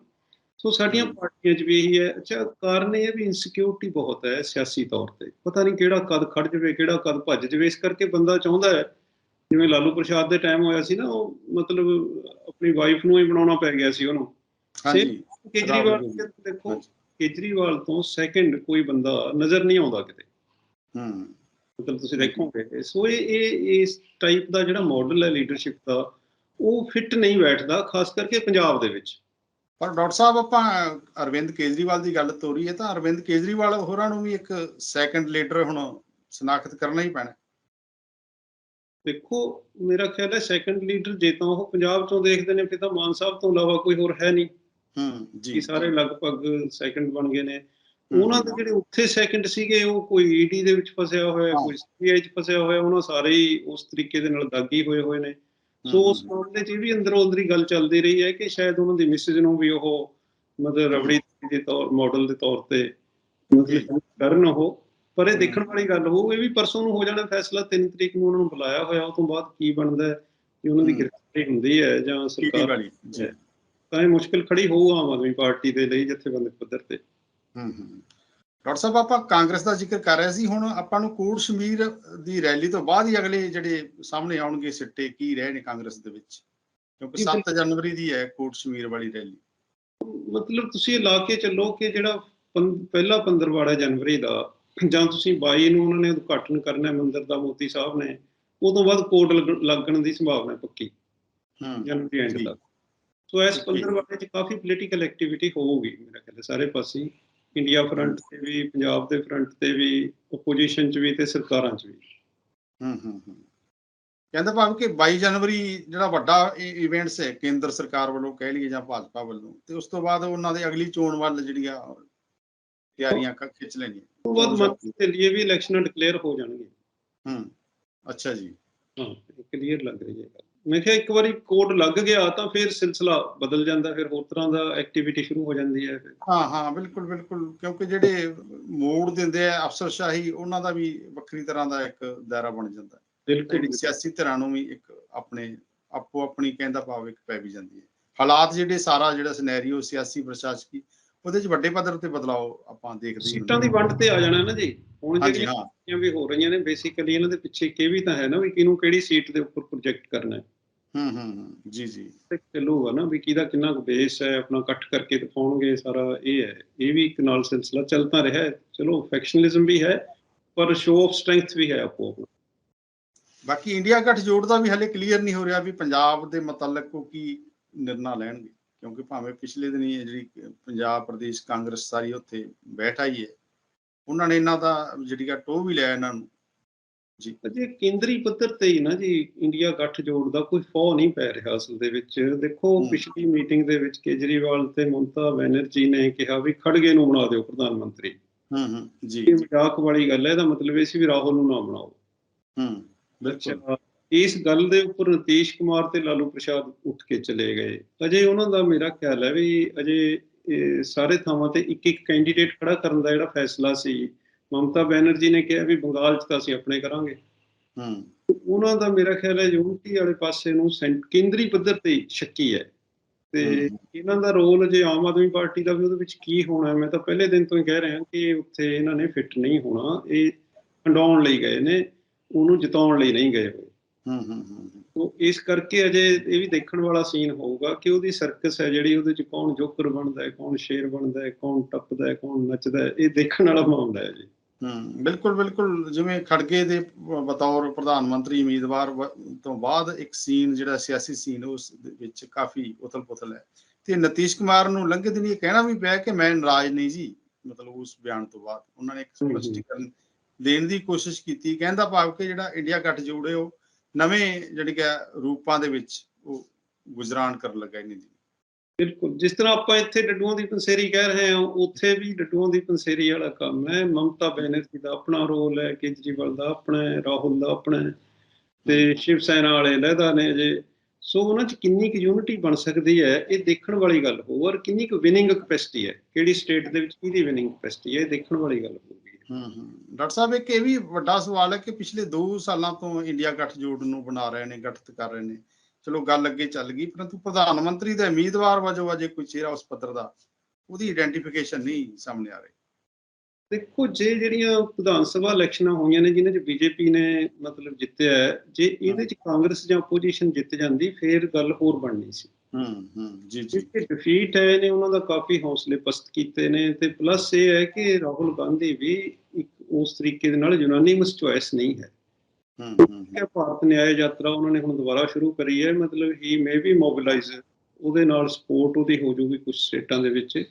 ਸੋ ਸਾਡੀਆਂ। ਪਾਰਟੀਆਂ 'ਚ ਵੀ ਇਹੀ ਹੈ। ਅੱਛਾ ਕਾਰਨ ਇਹ ਵੀ ਇਨਸਿਕਿਉਰਿਟੀ ਬਹੁਤ ਹੈ ਸਿਆਸੀ ਤੌਰ ਤੇ। ਪਤਾ ਨਹੀਂ ਕਿਹੜਾ ਕਦ ਖੜ ਜਾਵੇ ਕਿਹੜਾ ਕਦ ਭੱਜ ਜਾਵੇ। ਇਸ ਕਰਕੇ ਬੰਦਾ ਚਾਹੁੰਦਾ ਹੈ ਜਿਵੇਂ ਲਾਲੂ ਪ੍ਰਸ਼ਾਦ ਦੇ ਟਾਈਮ ਹੋਇਆ ਸੀ ਨਾ ਉਹ ਮਤਲਬ ਆਪਣੀ ਵਾਈਫ ਨੂੰ ਹੀ ਬਣਾਉਣਾ ਪੈ ਗਿਆ ਸੀ ਉਹਨੂੰ। ਹਾਂਜੀ। ਕੇਜਰੀਵਾਲ। ਦੇਖੋ। ਕੇਜਰੀਵਾਲ ਤੋਂ ਸੈਕੰਡ ਕੋਈ ਬੰਦਾ ਨਜ਼ਰ ਨਹੀਂ ਆਉਂਦਾ ਕਿਤੇ। ਹੂੰ। ਮਤਲਬ ਤੁਸੀਂ ਦੇਖੋਗੇ ਸੋ ਇਹ ਇਹ ਇਸ ਟਾਈਪ ਦਾ ਜਿਹੜਾ ਮਾਡਲ ਹੈ ਲੀਡਰਸ਼ਿਪ ਦਾ ਉਹ ਫਿੱਟ ਨਹੀਂ ਬੈਠਦਾ ਖਾਸ ਕਰਕੇ ਪੰਜਾਬ ਦੇ ਵਿੱਚ। ਪਰ ਡਾਕਟਰ ਸਾਹਿਬ ਆਪਾਂ ਅਰਵਿੰਦ ਕੇਜਰੀਵਾਲ ਦੀ ਗੱਲ ਤੋਰੀ ਹੈ ਤਾਂ ਅਰਵਿੰਦ ਕੇਜਰੀਵਾਲ ਹੋਰਾਂ ਨੂੰ ਵੀ ਇੱਕ ਸੈਕੰਡ ਲੀਡਰ ਹੁਣ ਸ਼ਨਾਖਤ ਕਰਨਾ ਹੀ ਪੈਣਾ। ਦੇਖੋ ਮੇਰਾ ਖਿਆਲ ਹੈ ਸੈਕੰਡ ਲੀਡਰ ਜੇ ਤਾਂ ਉਹ ਪੰਜਾਬ ਚੋਂ ਦੇਖਦੇ ਨੇ ਫਿਰ ਤਾਂ ਮਾਨ ਸਾਹਿਬ ਤੋਂ ਇਲਾਵਾ ਕੋਈ ਹੋਰ ਹੈ ਨਹੀਂ। ਹੂੰ ਜੀ। ਸਾਰੇ ਲਗਭਗ ਸੈਕੰਡ ਬਣ ਗਏ ਨੇ। ਉਹਨਾਂ ਦੇ ਜਿਹੜੇ ਉੱਥੇ ਸੈਕੰਡ ਸੀਗੇ ਉਹ ਕੋਈ ਈਡੀ ਦੇ ਵਿੱਚ ਫਸਿਆ ਹੋਇਆ। ਕੋਈ ਸੀਬੀਆਈ 'ਚ ਫਸਿਆ ਹੋਇਆ ਉਹਨਾਂ ਸਾਰੇ ਹੀ ਉਸ ਤਰੀਕੇ ਦੇ ਨਾਲ ਦਾਗੀ ਹੋਏ ਹੋਏ ਨੇ। ਸੋ ਉਸ ਮਾਮਲੇ 'ਚ ਵੀ ਅੰਦਰੋਂ ਅੰਦਰੀ ਗੱਲ ਚੱਲਦੀ ਰਹੀ ਹੈ ਕਿ ਸ਼ਾਇਦ ਉਹਨਾਂ ਦੀ ਮਿਸਿਸ ਨੂੰ ਵੀ ਉਹ ਮਤਲਬ ਰਬੜੀ ਦੇ ਤੌਰ ਮਾਡਲ ਦੇ ਤੌਰ ਤੇ ਮਤਲਬ ਕਰਨ ਉਹ। ਪਰ ਇਹ ਦੇਖਣ ਵਾਲੀ ਗੱਲ ਹੋ ਇਹ ਵੀ ਪਰਸੋਂ ਨੂੰ ਹੋ ਜਾਣਾ ਫੈਸਲਾ 3 ਤਰੀਕ ਨੂੰ ਉਹਨਾਂ ਨੂੰ ਬੁਲਾਇਆ ਹੋਇਆ ਉਹ ਤੋਂ ਬਾਅਦ ਕੀ ਬਣਦਾ ਕਿ ਉਹਨਾਂ ਦੀ। ਗ੍ਰਿਫਤਾਰੀ ਹੁੰਦੀ ਹੈ ਜਾਂ ਸਰਕਾਰ ਤਾਂ ਇਹ ਮੁਸ਼ਕਲ ਖੜੀ ਹੋਊ ਆਮ ਆਦਮੀ ਪਾਰਟੀ ਦੇ ਲਈ ਜਥੇਬੰਦਕ ਪੱਧਰ ਤੇ। ਹੂੰ ਹੂੰ ਡਾਕਟਰ ਸਾਹਿਬ ਆਪਾਂ ਕਾਂਗਰਸ ਦਾ ਜ਼ਿਕਰ ਕਰ ਰਹੇ ਸੀ ਹੁਣ ਆਪਾਂ ਨੂੰ ਕੋਟ ਸ਼ਮੀਰ ਦੀ ਰੈਲੀ ਤੋਂ ਬਾਅਦ ਹੀ ਅਗਲੇ ਜਿਹੜੇ ਸਾਹਮਣੇ ਆਉਣਗੇ ਸਿੱਟੇ ਕੀ ਰਹੇ ਨੇ ਕਾਂਗਰਸ ਦੇ ਵਿੱਚ? ਕਿਉਂਕਿ ਜੀ, 7 ਜਨਵਰੀ ਦੀ ਹੈ ਕੋਟ ਸ਼ਮੀਰ ਵਾਲੀ ਰੈਲੀ। ਮਤਲਬ ਤੁਸੀਂ ਲਾ ਕੇ ਚੱਲੋ ਕਿ ਜਿਹੜਾ ਪਹਿਲਾ ਪੰਦਰਵਾੜਾ ਜਨਵਰੀ ਦਾ ਜਾਂ ਤੁਸੀਂ 22 ਨੂੰ ਉਹਨਾਂ ਨੇ ਉਦਘਾਟਨ ਕਰਨਾ ਹੈ ਮੰਦਿਰ ਦਾ ਮੋਤੀ ਸਾਹਿਬ ਨੇ ਉਦੋਂ ਬਾਅਦ ਲੱਗ- ਲੱਗਣ ਦੀ ਸੰਭਾਵਨਾ ਹੈ ਪੱਕੀ। ਹੂੰ। ਜਨਵਰੀ ਐਂਡ। ਤੱਕ। ਸੋ ਇਸ ਜੀ। ਪੰਦਰਵਾੜੇ 'ਚ ਕਾਫੀ ਪੋਲੀਟੀਕਲ ਐਕਟੀਵਿਟੀ ਹੋਊਗੀ ਮੇਰਾ ਖਿਆਲ ਸਾਰੇ ਪਾਸੇ ਇੰਡੀਆ ਫਰੰਟ ਤੇ ਵੀ ਪੰਜਾਬ ਦੇ ਫਰੰਟ ਤੇ ਵੀ ਆਪੋਜੀਸ਼ਨ 'ਚ ਵੀ ਤੇ ਸਰਕਾਰਾਂ 'ਚ ਵੀ। ਹੂੰ ਹੂੰ ਹੂੰ। ਕਹਿੰਦਾ ਭਾਵ ਕਿ 22 ਜਨਵਰੀ ਜਿਹੜਾ ਵੱਡਾ ਇਵੈਂਟਸ ਹੈ ਕੇਂਦਰ ਸਰਕਾਰ ਵੱਲੋਂ ਕਹਿ ਲਈਏ ਜਾਂ ਭਾਜਪਾ ਵੱਲੋਂ ਤੇ ਉਸ ਤੋਂ ਬਾਅਦ ਉਹਨਾਂ ਦੇ ਅਗਲੀ ਚੋਣ ਵੱਲ ਜਿਹੜੀਆਂ ਤਿਆਰੀਆਂ ਕ- ਖਿੱਚ ਲੈਣੀਆਂ। ਉਸ ਤੋਂ ਬਾਅਦ ਮੰਤਰੀ ਦੇ ਲਈ ਵੀ ਇਲੈਕਸ਼ਨਾਂ ਡਿਕਲੇਅਰ ਹੋ ਜਾਣਗੀਆਂ ਹੂੰ ਅੱਛਾ ਜੀ। ਹਾਂ ਕਲੀਅਰ ਲੱਗ ਰਹੀ ਹੈ ਗੱਲ। ਮੈਂ ਕਿਹਾ ਇੱਕ ਵਾਰੀ ਕੋਡ ਲੱਗ ਗਿਆ ਤਾਂ ਫਿਰ ਸਿਲਸਿਲਾ ਬਦਲ ਜਾਂਦਾ ਫਿਰ ਹੋਰ ਤਰ੍ਹਾਂ ਦਾ ਐਕਟੀਵਿਟੀ ਸ਼ੁਰੂ ਹੋ ਜਾਂਦੀ ਹੈ ਹਾਂ ਹਾਂ ਬਿਲਕੁਲ ਬਿਲਕੁਲ ਕਿਉਂਕਿ ਜਿਹੜੇ ਮੋੜ ਦਿੰਦੇ ਆ ਅਫਸਰਸ਼ਾਹੀ ਉਹਨਾਂ ਦਾ ਵੀ ਵੱਖਰੀ ਤਰ੍ਹਾਂ ਦਾ ਇੱਕ ਦਾਇਰਾ ਬਣ ਜਾਂਦਾ। ਬਿਲਕੁਲ ਸਿਆਸੀ ਧਿਰਾਂ ਨੂੰ ਵੀ ਇੱਕ ਆਪਣੇ ਆਪੋ ਆਪਣੀ ਕਹਿੰਦਾ ਭਾਵ ਇੱਕ ਪੈ ਵੀ ਜਾਂਦੀ ਹੈ। ਹਾਲਾਤ ਜਿਹੜੇ ਸਾਰਾ ਜਿਹੜਾ ਸਿਨੈਰੀਓ ਸਿਆਸੀ ਪ੍ਰਸ਼ਾਸਕੀ ਉਹਦੇ 'ਚ ਵੱਡੇ ਪੱਧਰ ਤੇ ਬਦਲਾਅ ਆਪਾਂ ਦੇਖਦੇ ਹੀ ਸੀਟਾਂ ਦੀ ਵੰਡ ਤੇ ਆ ਜਾਣਾ ਨਾ ਜੀ। ਹੁਣ ਜਿਹੜੀਆਂ ਚੀਜ਼ਾਂ ਵੀ ਹੋ ਰਹੀਆਂ ਨੇ ਬੇਸਿਕਲੀ ਇਹਨਾਂ ਦੇ ਪਿੱਛੇ ਇਹ ਵੀ ਤਾਂ ਹੈ ਨਾ ਵੀ ਕਿਹਨੂੰ ਕਿਹੜੀ ਸੀਟ ਦੇ ਉੱਪਰ ਪ੍ਰੋਜੈਕਟ ਕਰਨਾ ਹੈ। ਹੂੰ ਹੂੰ ਜੀ ਜੀ। ਤੇ ਚੱਲੂਗਾ ਨਾ ਵੀ ਕਿਹਦਾ ਕਿੰਨਾ ਕੁ ਬੇਸ ਹੈ ਆਪਣਾ ਇਕੱਠ ਕਰਕੇ ਦਿਖਾਉਣਗੇ ਸਾਰਾ ਇਹ ਹੈ। ਇਹ ਵੀ ਇੱਕ ਨਾਲ ਸਿਲਸਿਲਾ ਚੱਲਦਾ ਰਿਹਾ ਹੈ। ਚਲੋ ਫੈਕਸ਼ਨਲਿਜ਼ਮ ਵੀ ਹੈ ਪਰ ਸ਼ੋ ਆਫ ਸਟਰੈਂਥ ਵੀ ਹੈ ਆਪੋ ਆਪਣਾ। ਬਾਕੀ ਇੰਡੀਆ ਗੱਠਜੋੜ ਦਾ ਵੀ ਹਲੇ ਕਲੀਅਰ ਨਹੀਂ ਹੋ ਰਿਹਾ ਵੀ ਪੰਜਾਬ ਦੇ ਮਤਲਬ ਉਹ ਕੀ ਨਿਰਣਾ ਲੈਣਗੇ। ਕਿਉਂਕਿ ਭਾਵੇਂ ਪਿਛਲੇ ਦਿਨੀ ਜਿਹੜੀ ਪੰਜਾਬ ਪ੍ਰਦੇਸ਼ ਕਾਂਗਰਸ ਸਾਰੀ ਉੱਥੇ ਬੈਠ ਆਈ ਹੈ। ਉਹਨਾਂ ਨੇ ਇਹਨਾਂ ਦਾ ਜਿਹੜੀ ਆ ਟੋਹ ਵੀ ਲਿਆ ਇਹਨਾਂ ਨੂੰ। ਅਜੇ ਕੇਂਦਰੀ ਪੱਧਰ ਤੇ ਹੀ ਨਾ ਜੀ ਇੰਡੀਆ ਗੱਠ ਜੋੜ ਦਾ ਕੋਈ ਫੋ ਨਹੀਂ ਪੈ ਰਿਹਾ ਅਸਲ ਦੇ ਵਿੱਚ। ਦੇਖੋ। ਪਿਛਲੀ ਮੀਟਿੰਗ ਦੇ ਵਿੱਚ ਕੇਜਰੀਵਾਲ ਤੇ ਮਮਤਾ ਬੈਨਰਜੀ ਨੇ ਕਿਹਾ ਵੀ ਖੜਗੇ ਨੂੰ ਬਣਾ ਦਿਓ ਪ੍ਰਧਾਨ ਮੰਤਰੀ। ਹੂੰ ਹੂੰ ਜੀ। ਇਹ ਮਜ਼ਾਕ ਵਾਲੀ ਗੱਲ ਹੈ ਇਹਦਾ ਮਤਲਬ ਇਹ ਸੀ ਵੀ ਰਾਹੁਲ ਨੂੰ ਨਾ ਬਣਾਓ। ਹੂੰ ਬਿਲਕੁਲ। ਅੱਛਾ ਇਸ ਗੱਲ ਦੇ ਉੱਪਰ ਨਤੀਸ਼ ਕੁਮਾਰ ਤੇ ਲਾਲੂ ਪ੍ਰਸ਼ਾਦ ਉੱਠ ਕੇ ਚਲੇ ਗਏ। ਅਜੇ ਉਹਨਾਂ ਦਾ ਮੇਰਾ ਖਿਆਲ ਹੈ ਵੀ ਅਜੇ ਸਾਰੇ ਥਾਵਾਂ ਤੇ ਇੱਕ ਇੱਕ ਕੈਂਡੀਡੇਟ ਖੜਾ ਕਰਨ ਦਾ ਜਿਹੜਾ ਫੈਸਲਾ ਸੀ ਮਮਤਾ ਬੈਨਰਜੀ ਨੇ ਕਿਹਾ ਵੀ ਬੰਗਾਲ 'ਚ ਤਾਂ ਅਸੀਂ ਆਪਣੇ ਕਰਾਂਗੇ। ਹੂੰ। ਉਹਨਾਂ ਦਾ ਮੇਰਾ ਖਿਆਲ ਹੈ ਯੂਨਿਟੀ ਵਾਲੇ ਪਾਸੇ ਨੂੰ ਕੇਂਦਰੀ ਪੱਧਰ ਤੇ ਸ਼ੱਕੀ ਹੈ। ਤੇ। ਇਹਨਾਂ ਦਾ ਰੋਲ ਜੇ ਆਮ ਆਦਮੀ ਪਾਰਟੀ ਦਾ ਵੀ ਉਹਦੇ ਵਿੱਚ ਕੀ ਹੋਣਾ ਹੈ, ਮੈਂ ਤਾਂ ਪਹਿਲੇ ਦਿਨ ਤੋਂ ਹੀ ਕਹਿ ਰਿਹਾ ਕਿ ਉੱਥੇ ਇਹਨਾਂ ਨੇ ਫਿੱਟ ਨਹੀਂ ਹੋਣਾ। ਇਹ ਹੰਡਾਉਣ ਲਈ ਗਏ ਨੇ ਉਹਨੂੰ ਜਿਤਾਉਣ ਲਈ ਨਹੀਂ ਗਏ ਹੋਏ। ਹੂੰ ਹੂੰ ਹੂੰ ਤੋ ਇਸ ਕਰਕੇ ਅਜੇ ਇਹ ਵੀ ਦੇਖਣ ਵਾਲਾ ਸੀਨ ਹੋਊਗਾ ਕਿ ਉਹਦੀ ਸਰਕਸ ਹੈ ਜਿਹੜੀ ਉਹਦੇ ਚ ਕੌਣ ਜੋਕਰ ਬਣਦਾ ਹੈ ਕੌਣ ਸ਼ੇਰ ਬਣਦਾ ਹੈ ਕੌਣ ਟੱਪਦਾ ਹੈ ਕੌਣ ਨੱਚਦਾ ਹੈ ਇਹ ਦੇਖਣ ਵਾਲਾ ਮਾਮਲਾ ਹੈ ਜੀ ਹੂੰ ਬਿਲਕੁਲ ਬਿਲਕੁਲ। ਜਿਵੇਂ ਖੜਗੇ ਦੇ ਬਤੌਰ ਪ੍ਰਧਾਨ ਮੰਤਰੀ ਉਮੀਦਵਾਰ ਤੋਂ ਬਾਅਦ ਇੱਕ ਸੀਨ ਜਿਹੜਾ ਸਿਆਸੀ ਸੀਨ ਉਸ ਵਿੱਚ ਕਾਫੀ ਉਥਲ-ਪੁਥਲ ਹੈ। ਤੇ ਨਤੀਸ਼ ਕੁਮਾਰ ਨੂੰ ਲੰਘੇ ਦਿਨ ਇਹ ਕਹਿਣਾ ਵੀ ਪਿਆ ਕਿ ਮੈਂ ਨਾਰਾਜ਼ ਨਹੀਂ ਜੀ ਮਤਲਬ ਉਸ ਬਿਆਨ ਤੋਂ ਬਾਅਦ। ਉਹਨਾਂ ਨੇ ਇੱਕ। ਸਪਸ਼ਟੀਕਰਨ ਦੇਣ ਦੀ ਕੋਸ਼ਿਸ਼ ਕੀਤੀ। ਕਹਿੰਦਾ ਭਾਵ ਕਿ ਜਿਹੜਾ ਇੰਡੀਆ ਗੱਠ ਜੋੜੇ ਉਹ ਨਵੇਂ ਜਿਹੜੀ ਕਿ ਰੂਪਾਂ ਦੇ ਵਿੱਚ ਉਹ ਗੁਜਰਾਨ ਕਰਨ ਲੱਗਾ ਇਹਨੇ ਜੀ ਬਿਲਕੁਲ, ਜਿਸ ਤਰ੍ਹਾਂ ਆਪਾਂ ਇੱਥੇ ਡੱਡੂਆਂ ਦੀ ਪੰਸੇਰੀ ਕਹਿ ਰਹੇ ਹਾਂ, ਉੱਥੇ ਵੀ ਡੱਡੂਆਂ ਦੀ ਪੰਸੇਰੀ ਵਾਲਾ ਕੰਮ ਹੈ। ਮਮਤਾ ਬੈਨਰਜੀ ਦਾ ਆਪਣਾ ਰੋਲ ਹੈ, ਕੇਜਰੀਵਾਲ ਦਾ ਆਪਣਾ ਹੈ, ਰਾਹੁਲ ਦਾ ਆਪਣਾ ਹੈ ਤੇ ਸ਼ਿਵ ਸੈਨਾ ਵਾਲੇ ਲਹਿਦਾ ਨੇ ਜੇ ਸੋ ਉਹਨਾਂ 'ਚ ਕਿੰਨੀ ਕੁ ਯੂਨਿਟੀ ਬਣ ਸਕਦੀ ਹੈ, ਇਹ ਦੇਖਣ ਵਾਲੀ ਗੱਲ ਹੋਊ ਔਰ ਕਿੰਨੀ ਕੁ ਵਿਨਿੰਗ ਕਪੈਸਿਟੀ ਹੈ, ਕਿਹੜੀ ਸਟੇਟ ਦੇ ਵਿੱਚ ਕਿਹਦੀ ਵਿਨਿੰਗ ਕਪੈਸਿਟੀ ਹੈ, ਇਹ ਦੇਖਣ ਵਾਲੀ ਗੱਲ ਹੋਊਗੀ ਹੂੰ ਹੂੰ। ਡਾਕਟਰ ਸਾਹਿਬ ਇੱਕ ਇਹ ਵੀ ਵੱਡਾ ਸਵਾਲ ਹੈ ਕਿ ਪਿਛਲੇ 2 ਸਾਲਾਂ ਤੋਂ ਇੰਡੀਆ ਗੱਠਜੋੜ ਨੂੰ ਬਣਾ ਰਹੇ ਨੇ ਗਠਿਤ ਕਰ ਰਹੇ ਨੇ। ਚਲੋ ਗੱਲ ਅੱਗੇ ਚੱਲ ਗਈ ਪਰੰਤੂ ਪ੍ਰਧਾਨ ਮੰਤਰੀ ਦਾ ਉਮੀਦਵਾਰ ਵਜੋਂ ਅਜੇ ਕੋਈ ਚਿਹਰਾ ਉਸ ਪੱਧਰ ਦਾ ਉਹਦੀ ਆਇਡੈਂਟੀਫਿਕੇਸ਼ਨ ਨਹੀਂ ਸਾਹਮਣੇ ਆ ਰਹੀ। ਦੇਖੋ ਜੇ ਜਿਹੜੀਆਂ ਵਿਧਾਨ ਸਭਾ ਇਲੈਕਸ਼ਨਾਂ ਹੋਈਆਂ ਨੇ ਜਿਨ੍ਹਾਂ 'ਚ ਬੀਜੇਪੀ ਨੇ ਮਤਲਬ ਜਿੱਤਿਆ ਜੇ ਇਹਦੇ 'ਚ ਕਾਂਗਰਸ ਜਾਂ ਆਪੋਜੀਸ਼ਨ ਜਿੱਤ ਜਾਂਦੀ ਫੇਰ ਗੱਲ ਹੋਰ ਬਣਨੀ ਸੀ। ਹੂੰ ਹੂੰ ਜੀ ਜੀ। ਡਿਫੀਟ ਹੈ ਇਹਨੇ ਉਹਨਾਂ ਦਾ ਕਾਫੀ ਹੌਸਲੇ ਪਸਤ ਕੀਤੇ ਨੇ ਤੇ ਪਲੱਸ ਇਹ ਹੈ ਕਿ ਰਾਹੁਲ ਗਾਂਧੀ ਵੀ ਇੱਕ ਉਸ ਤਰੀਕੇ ਦੇ ਨਾਲ ਯੂਨਾਨੀਮਸ ਚੁਆਇਸ ਨਹੀਂ ਹੈ। ਹੂੰ ਹੂੰ ਕਿ ਭਾਰਤ ਨਿਆਇ ਯਾਤਰਾ ਉਹਨਾਂ ਨੇ ਹੁਣ ਦੁਬਾਰਾ ਸ਼ੁਰੂ ਕਰੀ ਹੈ ਮਤਲਬ ਹੀ ਮੇ ਵੀ ਮੋਬਿਲਾਈਜ਼ ਉਹਦੇ ਨਾਲ ਸਪੋਰਟ ਉਹਦੀ ਹੋ ਜੂਗੀ ਕੁਝ ਸਟੇਟਾਂ ਦੇ ਵਿੱਚ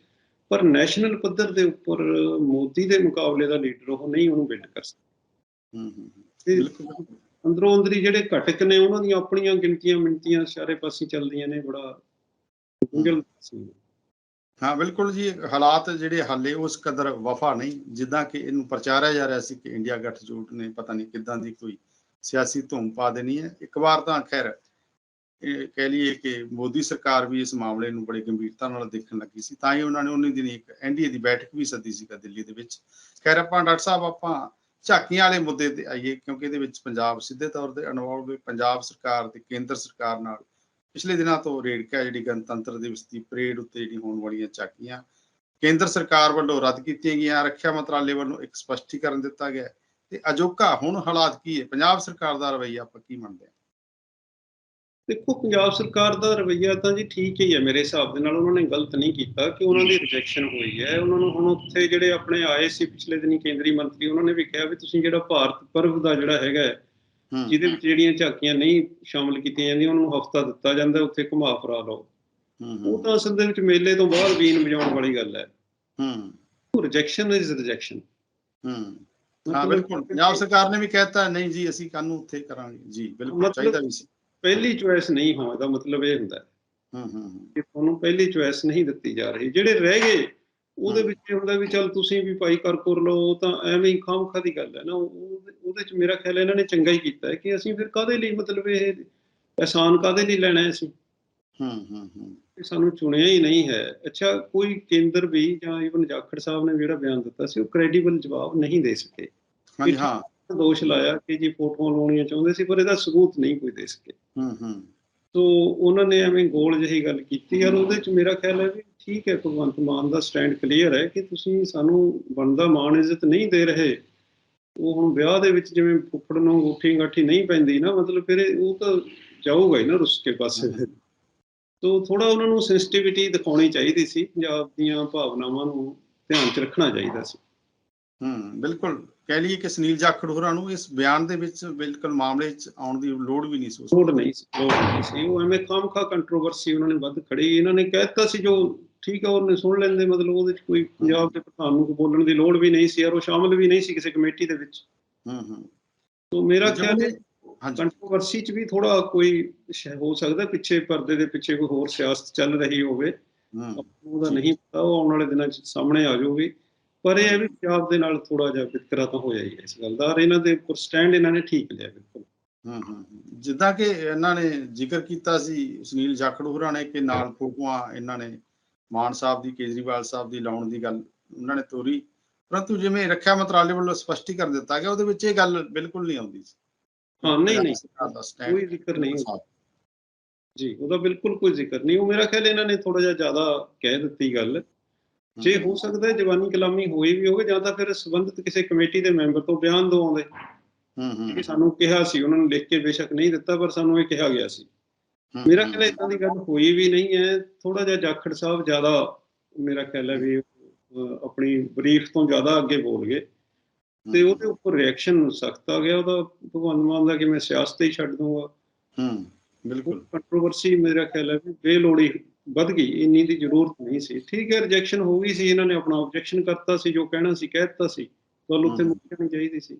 ਪਰ ਨੈਸ਼ਨਲ ਪੱਧਰ ਦੇ ਉੱਪਰ ਮੋਦੀ ਦੇ ਮੁਕਾਬਲੇ ਦਾ ਲੀਡਰ ਉਹ ਨਹੀਂ ਉਹਨੂੰ ਬਿਲਡ ਕਰ ਸਕਦਾ। ਹੂੰ ਹੂੰ ਬਿਲਕੁਲ। ਅੰਦਰੋਂ ਅੰਦਰੀ ਜਿਹੜੇ ਘਟਕ ਨੇ, ਉਹਨਾਂ ਦੀਆਂ ਆਪਣੀਆਂ ਗਿਣਤੀਆਂ ਮਿੰਤੀਆਂ ਸਾਰੇ ਪਾਸੇ ਚੱਲਦੀਆਂ ਨੇ, ਬੜਾ ਗੁੰਝਲ ਸੀ। ਹਾਂ, ਬਿਲਕੁਲ ਜੀ, ਹਾਲਾਤ ਜਿਹੜੇ ਹਾਲੇ ਉਸ ਕਦਰ ਵਫਾ ਨਹੀਂ, ਜਿੱਦਾਂ ਕਿ ਇਹਨੂੰ ਪ੍ਰਚਾਰਿਆ ਜਾ ਰਿਹਾ ਸੀ ਕਿ ਇੰਡੀਆ ਗੱਠਜੋੜ ਨੇ, ਪਤਾ ਨਹੀਂ ਕਿੱਦਾਂ ਦੀ ਕੋਈ ਸਿਆਸੀ ਧੂਮ ਪਾ ਦੇਣੀ ਹੈ। ਇੱਕ ਵਾਰ ਤਾਂ ਖੈਰ, ਇਹ ਕਹਿ ਲਈਏ ਕਿ ਮੋਦੀ ਸਰਕਾਰ ਵੀ ਇਸ ਮਾਮਲੇ ਨੂੰ ਬੜੇ ਗੰਭੀਰਤਾ ਨਾਲ ਦੇਖਣ ਲੱਗੀ ਸੀ, ਤਾਂ ਹੀ ਉਹਨਾਂ ਨੇ ਉਨੀ ਦਿਨ ਇੱਕ ਐਨਡੀਏ ਦੀ ਬੈਠਕ ਵੀ ਸੱਦੀ ਸੀ ਦਿੱਲੀ ਦੇ ਵਿੱਚ। ਖੈਰ, ਆਪਾਂ ਡਾਕਟਰ ਸਾਹਿਬ, ਆਪਾਂ ਝਾਕੀਆਂ ਵਾਲੇ ਮੁੱਦੇ ਤੇ ਆਈਏ, ਕਿਉਂਕਿ ਇਹਦੇ ਵਿੱਚ ਪੰਜਾਬ ਸਿੱਧੇ ਤੌਰ ਤੇ ਇਨਵੋਲਵ ਹੈ ਪੰਜਾਬ ਸਰਕਾਰ ਤੇ ਕੇਂਦਰ ਸਰਕਾਰ ਨਾਲ ਪਿਛਲੇ ਦਿਨਾਂ ਤੋਂ ਰੇੜਕਾ ਜਿਹੜੀ ਗਣਤੰਤਰ ਦਿਵਸ ਦੀ ਪਰੇਡ ਉੱਤੇ ਜਿਹੜੀ ਹੋਣ ਵਾਲੀਆਂ ਝਾਕੀਆਂ, ਕੇਂਦਰ ਸਰਕਾਰ ਵੱਲੋਂ ਰੱਦ ਕੀਤੀਆਂ ਗਈਆਂ, ਰੱਖਿਆ ਮੰਤਰਾਲੇ ਵੱਲੋਂ ਇੱਕ ਸਪਸ਼ਟੀਕਰਨ ਦਿੱਤਾ ਗਿਆ ਤੇ ਅਜੋਕਾ ਹੁਣ ਹਾਲਾਤ ਕੀ ਹੈ? ਪੰਜਾਬ ਸਰਕਾਰ ਦਾ ਰਵੱਈਆ ਆਪਾਂ ਕੀ ਮੰਨਦੇ ਹਾਂ? ਦੇਖੋ ਪੰਜਾਬ ਸਰਕਾਰ ਦਾ ਰਵੱਈਆ ਤਾਂ ਜੀ ਠੀਕ ਹੀ ਹੈ ਮੇਰੇ ਹਿਸਾਬ ਦੇ ਨਾਲ। ਉਹਨਾਂ ਨੇ ਗਲਤ ਨਹੀਂ ਕੀਤਾ ਕਿ ਉਹਨਾਂ ਦੀ ਰਿਜੈਕਸ਼ਨ ਹੋਈ ਹੈ। ਉਹਨਾਂ ਨੂੰ ਹੁਣ ਉੱਥੇ ਜਿਹੜੇ ਆਪਣੇ ਆਏ ਸੀ ਪਿਛਲੇ ਦਿਨੀ ਕੇਂਦਰੀ ਮੰਤਰੀ ਉਹਨਾਂ ਨੇ ਵੀ ਕਿਹਾ ਵੀ ਤੁਸੀਂ ਜਿਹੜਾ ਭਾਰਤ ਪਰਵ ਦਾ ਜਿਹੜਾ ਹੈਗਾ ਜਿਹਦੇ ਵਿੱਚ ਜਿਹੜੀਆਂ ਝਾਕੀਆਂ ਨਹੀਂ ਸ਼ਾਮਲ ਕੀਤੀਆਂ ਜਾਂਦੀਆਂ ਉਹਨਾਂ ਨੂੰ ਹਫਤਾ ਦਿੱਤਾ ਜਾਂਦਾ ਉੱਥੇ ਘੁਮਾ ਫਰਾ ਲਓ। ਉਹ ਤਾਂ ਅਸਲ ਦੇ ਵਿੱਚ ਮੇਲੇ ਤੋਂ ਬਾਅਦ ਬੀਨ ਵਜਾਉਣ ਵਾਲੀ ਗੱਲ ਹੈ। ਹੂੰ, ਰਿਜੈਕਸ਼ਨ ਇਜ਼ ਰਿਜੈਕਸ਼ਨ ਹੂੰ। ਹਾਂ ਬਿਲਕੁਲ। ਪੰਜਾਬ ਸਰਕਾਰ ਨੇ ਵੀ ਕਹਿਤਾ ਨਹੀਂ ਜੀ ਅਸੀਂ ਕਾਨੂੰ ਉੱਥੇ ਕਰਾਂਗੇ। ਜੀ ਬਿਲਕੁਲ ਚਾਹੀਦਾ ਵੀ ਸੀ। ਪਹਿਲੀ ਚੁਆਇਸ ਨਹੀਂ ਹੋਣ ਦਾ ਮਤਲਬ ਇਹ ਹੁੰਦਾ ਹੈ ਹੂੰ ਕਿ ਤੁਹਾਨੂੰ ਪਹਿਲੀ ਚੁਆਇਸ ਨਹੀਂ ਦਿੱਤੀ ਜਾ ਰਹੀ। ਜਿਹੜੇ ਰਹਿ ਗਏ ਉਹਦੇ। ਵਿੱਚ ਇਹ ਹੁੰਦਾ ਵੀ ਚਲ ਤੁਸੀਂ ਵੀ ਭਾਈ ਕਰ ਕਰ ਲਓ ਉਹ ਤਾਂ ਐਵੇਂ ਹੀ ਖਾਮਖਾ ਦੀ ਗੱਲ ਹੈ ਨਾ ਉਹ- ਉਹਦੇ ਚ ਮੇਰਾ ਖਿਆਲ ਇਹਨਾਂ ਨੇ ਚੰਗਾ ਹੀ ਕੀਤਾ ਹੈ ਕਿ ਅਸੀਂ ਫਿਰ ਕਾਦੇ ਲਈ ਮਤਲਬ ਇਹ ਅਹਿਸਾਨ ਕਾਦੇ ਲਈ ਲੈਣਾ ਹੈ ਅਸੀਂ? ਹੂੰ ਹੂੰ ਹੂੰ। ਸਾਨੂੰ ਚੁਣਿਆ ਹੀ ਨਹੀਂ ਹੈ। ਅੱਛਾ ਕੋਈ ਕੇਂਦਰ ਵੀ ਜਾਂ ਇਵਨ ਜਾਖੜ ਸਾਹਿਬ ਨੇ ਜਿਹੜਾ ਬਿਆਨ ਦਿੱਤਾ ਸੀ ਉਹ ਕ੍ਰੈਡੀਬਲ ਜਵਾਬ ਨਹੀਂ ਦੇ ਸਕੇ। ਹਾਂਜੀ ਹਾਂ। ਦੋਸ਼ ਲਾਇਆ ਕਿ ਜੀ ਫੋਟੋਆਂ ਲਾਉਣੀਆਂ ਚਾਹੁੰਦੇ ਸੀ ਪਰ ਇਹਦਾ ਸਬੂਤ ਨਹੀਂ ਕੋਈ ਦੇ ਸਕੇ। ਹੂੰ ਹੂੰ। ਸੋ ਉਹਨਾਂ ਨੇ ਐਵੇਂ ਗੋਲ ਜਿਹੀ ਗੱਲ ਕੀਤੀ। ਯਾਰ ਉਹਦੇ ਚ ਮੇਰਾ ਖਿਆਲ ਹੈ ਵੀ ਠੀਕ ਹੈ ਭਗਵੰਤ ਮਾਨ ਦਾ ਸਟੈਂਡ ਕਲੀਅਰ ਹੈ ਕਿ ਤੁਸੀਂ ਸਾਨੂੰ ਬਣਦਾ ਮਾਣ ਇੱਜ਼ਤ ਨਹੀਂ ਦੇ ਰਹੇ। ਉਹ ਹੁਣ ਵਿਆਹ ਦੇ ਵਿੱਚ ਜਿਵੇਂ ਫੁੱਫੜ ਨੂੰ ਅੰਗੂਠੀ ਗਾਠੀ ਨਹੀਂ ਪੈਂਦੀ ਨਾ ਮਤਲਬ ਫਿਰ ਉਹ ਤਾਂ ਜਾਊਗਾ ਹੀ ਨਾ ਰੁੱਸ ਕੇ ਪਾਸੇ ਸੋ ਥੋੜਾ ਉਹਨਾਂ ਨੂੰ ਸੈਂਸਿਟੀਵਿਟੀ ਦਿਖਾਉਣੀ ਚਾਹੀਦੀ ਸੀ ਪੰਜਾਬ ਦੀਆਂ ਭਾਵਨਾਵਾਂ ਨੂੰ ਧਿਆਨ 'ਚ ਰੱਖਣਾ ਚਾਹੀਦਾ ਸੀ। ਹੂੰ ਬਿਲਕੁਲ। ਕਹਿ ਲਈਏ ਕਿ ਸੁਨੀਲ ਜਾਖੜ ਹੋਰਾਂ ਨੂੰ ਇਸ ਬਿਆਨ ਦੇ ਵਿੱਚ ਬਿਲਕੁਲ ਮਾਮਲੇ 'ਚ ਆਉਣ ਦੀ ਲੋੜ ਵੀ ਨਹੀਂ ਸੀ ਲੋੜ ਨਹੀਂ ਸੀ ਲੋੜ ਨਹੀਂ ਸੀ। ਉਹ ਐਵੇਂ ਖਾਮਖਾ ਕੰਟਰੋਵਰਸੀ ਉਹਨਾਂ ਨੇ ਵੱਧ ਖੜੀ ਇਹਨਾਂ ਨੇ ਕਹਿਤਾ ਸੀ ਜੋ ਠੀਕ ਹੈ ਉਹਨੇ ਸੁਣ ਲੈਂਦੇ ਮਤਲਬ ਉਹਦੇ ਚ ਕੋਈ ਪੰਜਾਬ ਦੇ ਪ੍ਰਧਾਨ ਨੂੰ ਬੋਲਣ ਦੀ ਲੋੜ ਵੀ ਨਹੀਂ ਸੀ ਯਾਰ ਉਹ ਸ਼ਾਮਲ ਵੀ ਨਹੀਂ ਸੀ ਕਿਸੇ ਕਮੇਟੀ ਦੇ ਵਿੱਚ। ਹੂੰ ਹੂੰ। ਤੋਂ ਮੇਰਾ ਖਿਆਲ ਹੈ ਕੰਟਰੋਵਰਸੀ ਚ ਵੀ ਥੋੜਾ ਕੋਈ ਹੋ ਸਕਦਾ ਪਿੱਛੇ ਪਰਦੇ ਦੇ ਪਿੱਛੇ ਕੋਈ ਹੋਰ ਸਿਆਸਤ ਚੱਲ ਰਹੀ ਹੋਵੇ। ਹੂੰ। ਉਹਦਾ ਨਹੀਂ ਪਤਾ ਉਹ ਆਉਣ ਵਾਲੇ ਦਿਨਾਂ ਚ ਸਾਹਮਣੇ ਆ ਜਾਊਗੀ। ਪਰ ਇਹ ਹੈ ਵੀ ਪੰਜਾਬ ਦੇ ਨਾਲ ਥੋੜਾ ਜਿਹਾ ਵਿਤਕਰਾ ਤਾਂ ਹੋਇਆ ਹੀ ਇਸ ਗੱਲ ਦਾ ਔਰ ਇਹਨਾਂ ਦੇ ਉੱਪਰ ਸਟੈਂਡ ਇਹਨਾਂ ਨੇ ਠੀਕ ਲਿਆ ਬਿਲਕੁਲ। ਹੂੰ ਹੂੰ। ਜਿੱਦਾਂ ਕਿ ਇਹਨਾਂ ਨੇ ਜ਼ਿਕਰ ਕੀਤਾ ਸੀ ਸੁਨੀਲ ਜਾਖੜ ਹੋਰਾਂ ਨੇ ਕਿ ਨਾਲ ਫੋਟੋਆਂ ਇਹਨਾਂ ਨੇ ਮਾਨ ਸਾਹਿਬ ਦੀ ਕੇਜਰੀਵਾਲ ਸਾਹਿਬ ਦੀ ਲਾਉਣ ਦੀ ਗੱਲ ਉਹਨਾਂ ਨੇ ਤੋਰੀ। ਪਰੰਤੂ ਜਿਵੇਂ ਰੱਖਿਆ ਮੰਤਰਾਲੇ ਵੱਲੋਂ ਸਪਸ਼ਟੀਕਰਨ ਦਿੱਤਾ ਗਿਆ ਉਹਦੇ ਵਿੱਚ ਇਹ ਗੱਲ ਬਿਲਕੁਲ ਨਹੀਂ ਆਉਂਦੀ ਸੀ। ਹਾਂ ਨਹੀਂ ਨਹੀਂ। ਕੋਈ ਜ਼ਿਕਰ ਨਹੀਂ। ਜੀ ਉਹਦਾ ਬਿਲਕੁਲ ਕੋਈ ਜ਼ਿਕਰ ਨਹੀਂ। ਉਹ ਮੇਰਾ ਖਿਆਲ ਇਹਨਾਂ ਨੇ ਥੋੜਾ ਜਿਹਾ ਜ਼ਿਆਦਾ ਕਹਿ ਦਿੱਤੀ ਗੱਲ। ਜੇ ਹੋ ਸਕਦਾ ਜਵਾਨੀ ਕਲਾਮੀ ਹੋਈ ਵੀ ਹੋਵੇ ਜਾਂ ਤਾਂ ਫਿਰ ਸੰਬੰਧਿਤ ਕਿਸੇ ਕਮੇਟੀ ਦੇ ਮੈਂਬਰ ਤੋਂ ਬਿਆਨ ਦਵਾਉਂਦੇ ਹੂੰ ਹੂੰ ਕਿ ਸਾਨੂੰ ਕਿਹਾ ਸੀ ਉਹਨਾਂ ਨੂੰ ਲਿਖ ਕੇ ਬੇਸ਼ੱਕ ਨਹੀਂ ਦਿੱਤਾ ਪਰ ਸਾਨੂੰ ਇਹ ਕਿਹਾ ਗਿਆ ਸੀ। ਮੇਰਾ ਖਿਆਲ ਹੈ ਇਦਾਂ ਦੀ ਗੱਲ ਹੋਈ ਵੀ ਨਹੀਂ ਹੈ। ਥੋੜਾ ਜਿਹਾ ਜਾਖੜ ਸਾਹਿਬ ਜ਼ਿਆਦਾ ਮੇਰਾ ਖਿਆਲ ਹੈ ਵੀ ਆਪਣੀ ਬਰੀਫ ਤੋਂ ਜ਼ਿਆਦਾ ਅੱਗੇ ਬੋਲ ਗਏ ਤੇ ਉਹਦੇ ਉੱਪਰ ਰਿਐਕਸ਼ਨ ਸਖਤ ਆ ਗਿਆ। ਉਹਦਾ ਭਗਵੰਤ ਮਾਨ ਦਾ ਕਿ ਮੈਂ ਸਿਆਸਤ ਹੀ ਛੱਡ ਦੂੰਗਾ। ਹੂੰ ਬਿਲਕੁਲ। ਕੰਟਰੋਵਰਸੀ ਮੇਰਾ ਖਿਆਲ ਹੈ ਵੀ ਬੇਲੋੜੀ ਵੱਧ ਗਈ ਇੰਨੀ ਦੀ ਜ਼ਰੂਰਤ ਨਹੀਂ ਸੀ। ਠੀਕ ਹੈ ਰਿਜੈਕਸ਼ਨ ਹੋ ਗਈ ਸੀ ਇਹਨਾਂ ਨੇ ਆਪਣਾ ਆਬਜੈਕਸ਼ਨ ਕਰਤਾ ਸੀ ਜੋ ਕਹਿਣਾ ਸੀ ਕਹਿ ਦਿੱਤਾ ਸੀ। ਗੱਲ ਉੱਥੇ। ਮੁੱਕਣੀ ਚਾਹੀਦੀ ਸੀ।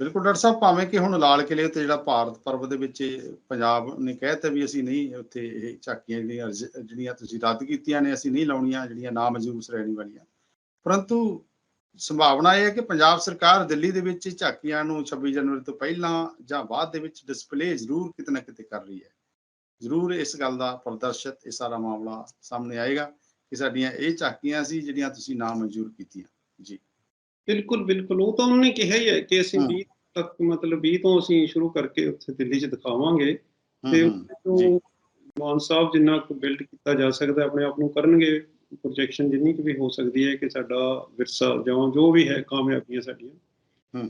ਬਿਲਕੁਲ ਡਾਕਟਰ ਸਾਹਿਬ ਭਾਵੇਂ ਕਿ ਹੁਣ ਲਾਲ ਕਿਲੇ ਤੇ ਜਿਹੜਾ ਭਾਰਤ ਪਰਬ ਦੇ ਵਿੱਚ ਪੰਜਾਬ ਨੇ ਕਹਿਤਾ ਵੀ ਅਸੀਂ ਨਹੀਂ ਉੱਥੇ ਇਹ ਝਾਕੀਆਂ ਜਿਹੜੀਆਂ ਜਿਹੜੀਆਂ ਤੁਸੀਂ ਰੱਦ ਕੀਤੀਆਂ ਨੇ ਅਸੀਂ ਨਹੀਂ ਲਾਉਣੀਆਂ ਜਿਹੜੀਆਂ ਨਾ ਮਨਜ਼ੂਰ ਸ਼੍ਰੇਣੀ ਵਾਲੀਆਂ। ਪਰੰਤੂ ਸੰਭਾਵਨਾ ਇਹ ਹੈ ਕਿ ਪੰਜਾਬ ਸਰਕਾਰ ਦਿੱਲੀ ਦੇ ਵਿੱਚ ਝਾਕੀਆਂ ਨੂੰ 26 ਜਨਵਰੀ ਤੋਂ ਪਹਿਲਾਂ ਜਾਂ ਬਾਅਦ ਦੇ ਵਿੱਚ ਡਿਸਪਲੇ ਜ਼ਰੂਰ ਕਿਤੇ ਨਾ ਕਿਤੇ ਕਰ ਰਹੀ ਹੈ। ਜ਼ਰੂਰ ਇਸ ਗੱਲ ਦਾ ਪ੍ਰਦਰਸ਼ਿਤ ਇਹ ਸਾਰਾ ਮਾਮਲਾ ਸਾਹਮਣੇ ਆਏਗਾ ਕਿ ਸਾਡੀਆਂ ਇਹ ਝਾਕੀਆਂ ਸੀ ਜਿਹੜੀਆਂ ਤੁਸੀਂ ਨਾ ਮਨਜ਼ੂਰ ਕੀਤੀਆਂ। ਜੀ। ਬਿਲਕੁਲ ਬਿਲਕੁਲ। ਉਹ ਤਾਂ ਉਹਨੇ ਕਿਹਾ ਹੀ ਹੈ ਕਿ ਅਸੀਂ ਹਾਂ। 20 ਤੱਕ ਮਤਲਬ 20 ਤੋਂ ਅਸੀਂ ਸ਼ੁਰੂ ਕਰਕੇ ਉੱਥੇ ਦਿੱਲੀ 'ਚ ਦਿਖਾਵਾਂਗੇ। ਤੇ ਮਾਨ ਸਾਹਿਬ ਜਿੰਨਾ ਕੁ ਬਿਲਡ ਕੀਤਾ ਜਾ ਸਕਦਾ ਆਪਣੇ ਆਪ ਨੂੰ ਕਰਨਗੇ। ਪ੍ਰੋਜੈਕਸ਼ਨ ਜਿੰਨੀ ਕੁ ਵੀ ਹੋ ਸਕਦੀ ਹੈ ਕਿ ਸਾਡਾ ਵਿਰਸਾ ਜਾਂ ਜੋ ਵੀ ਹੈ ਕਾਮਯਾਬੀਆਂ ਸਾਡੀਆਂ।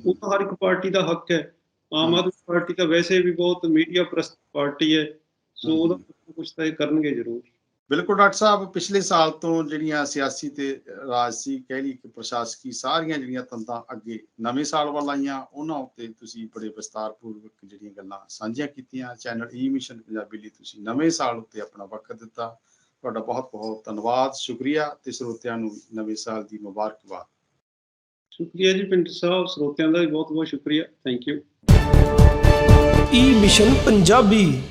ਉਹ ਤਾਂ ਹਰ ਇੱਕ ਪਾਰਟੀ ਦਾ ਹੱਕ ਹੈ। ਆਮ। ਆਦਮੀ ਪਾਰਟੀ ਤਾਂ ਵੈਸੇ ਵੀ ਬਹੁਤ ਮੀਡੀਆ ਪ੍ਰਸਤ ਪਾਰਟੀ ਹੈ। ਸੋ ਉਹਦਾ ਕੁਝ ਤਾਂ ਇਹ ਕਰਨਗੇ ਜ਼ਰੂਰ। ਬਿਲਕੁਲ ਡਾਕਟਰ ਸਾਹਿਬ ਪਿਛਲੇ ਸਾਲ ਤੋਂ ਜਿਹੜੀਆਂ ਸਿਆਸੀ ਤੇ ਰਾਜਸੀ ਕਹਿ ਲਈ ਕਿ ਪ੍ਰਸ਼ਾਸਕੀ ਸਾਰੀਆਂ ਜਿਹੜੀਆਂ ਤੰਦਾਂ ਅੱਗੇ ਨਵੇਂ ਸਾਲ ਵੱਲ ਆਈਆਂ ਉਹਨਾਂ ਉੱਤੇ ਤੁਸੀਂ ਬੜੇ ਵਿਸਤਾਰਪੂਰਵਕ ਜਿਹੜੀਆਂ ਗੱਲਾਂ ਸਾਂਝੀਆਂ ਕੀਤੀਆਂ। ਚੈਨਲ ਈ ਮਿਸ਼ਨ ਪੰਜਾਬੀ ਲਈ ਤੁਸੀਂ ਨਵੇਂ ਸਾਲ ਉੱਤੇ ਆਪਣਾ ਵਕਤ ਦਿੱਤਾ। ਤੁਹਾਡਾ ਬਹੁਤ ਬਹੁਤ ਧੰਨਵਾਦ ਸ਼ੁਕਰੀਆ ਤੇ ਸਰੋਤਿਆਂ ਨੂੰ ਨਵੇਂ ਸਾਲ ਦੀ ਮੁਬਾਰਕਬਾਦ। ਸ਼ੁਕਰੀਆ ਜੀ ਪਿੰਡ ਸਾਹਿਬ ਸਰੋਤਿਆਂ ਦਾ ਵੀ ਬਹੁਤ ਬਹੁਤ ਸ਼ੁਕਰੀਆ। Thank you E mission Punjabi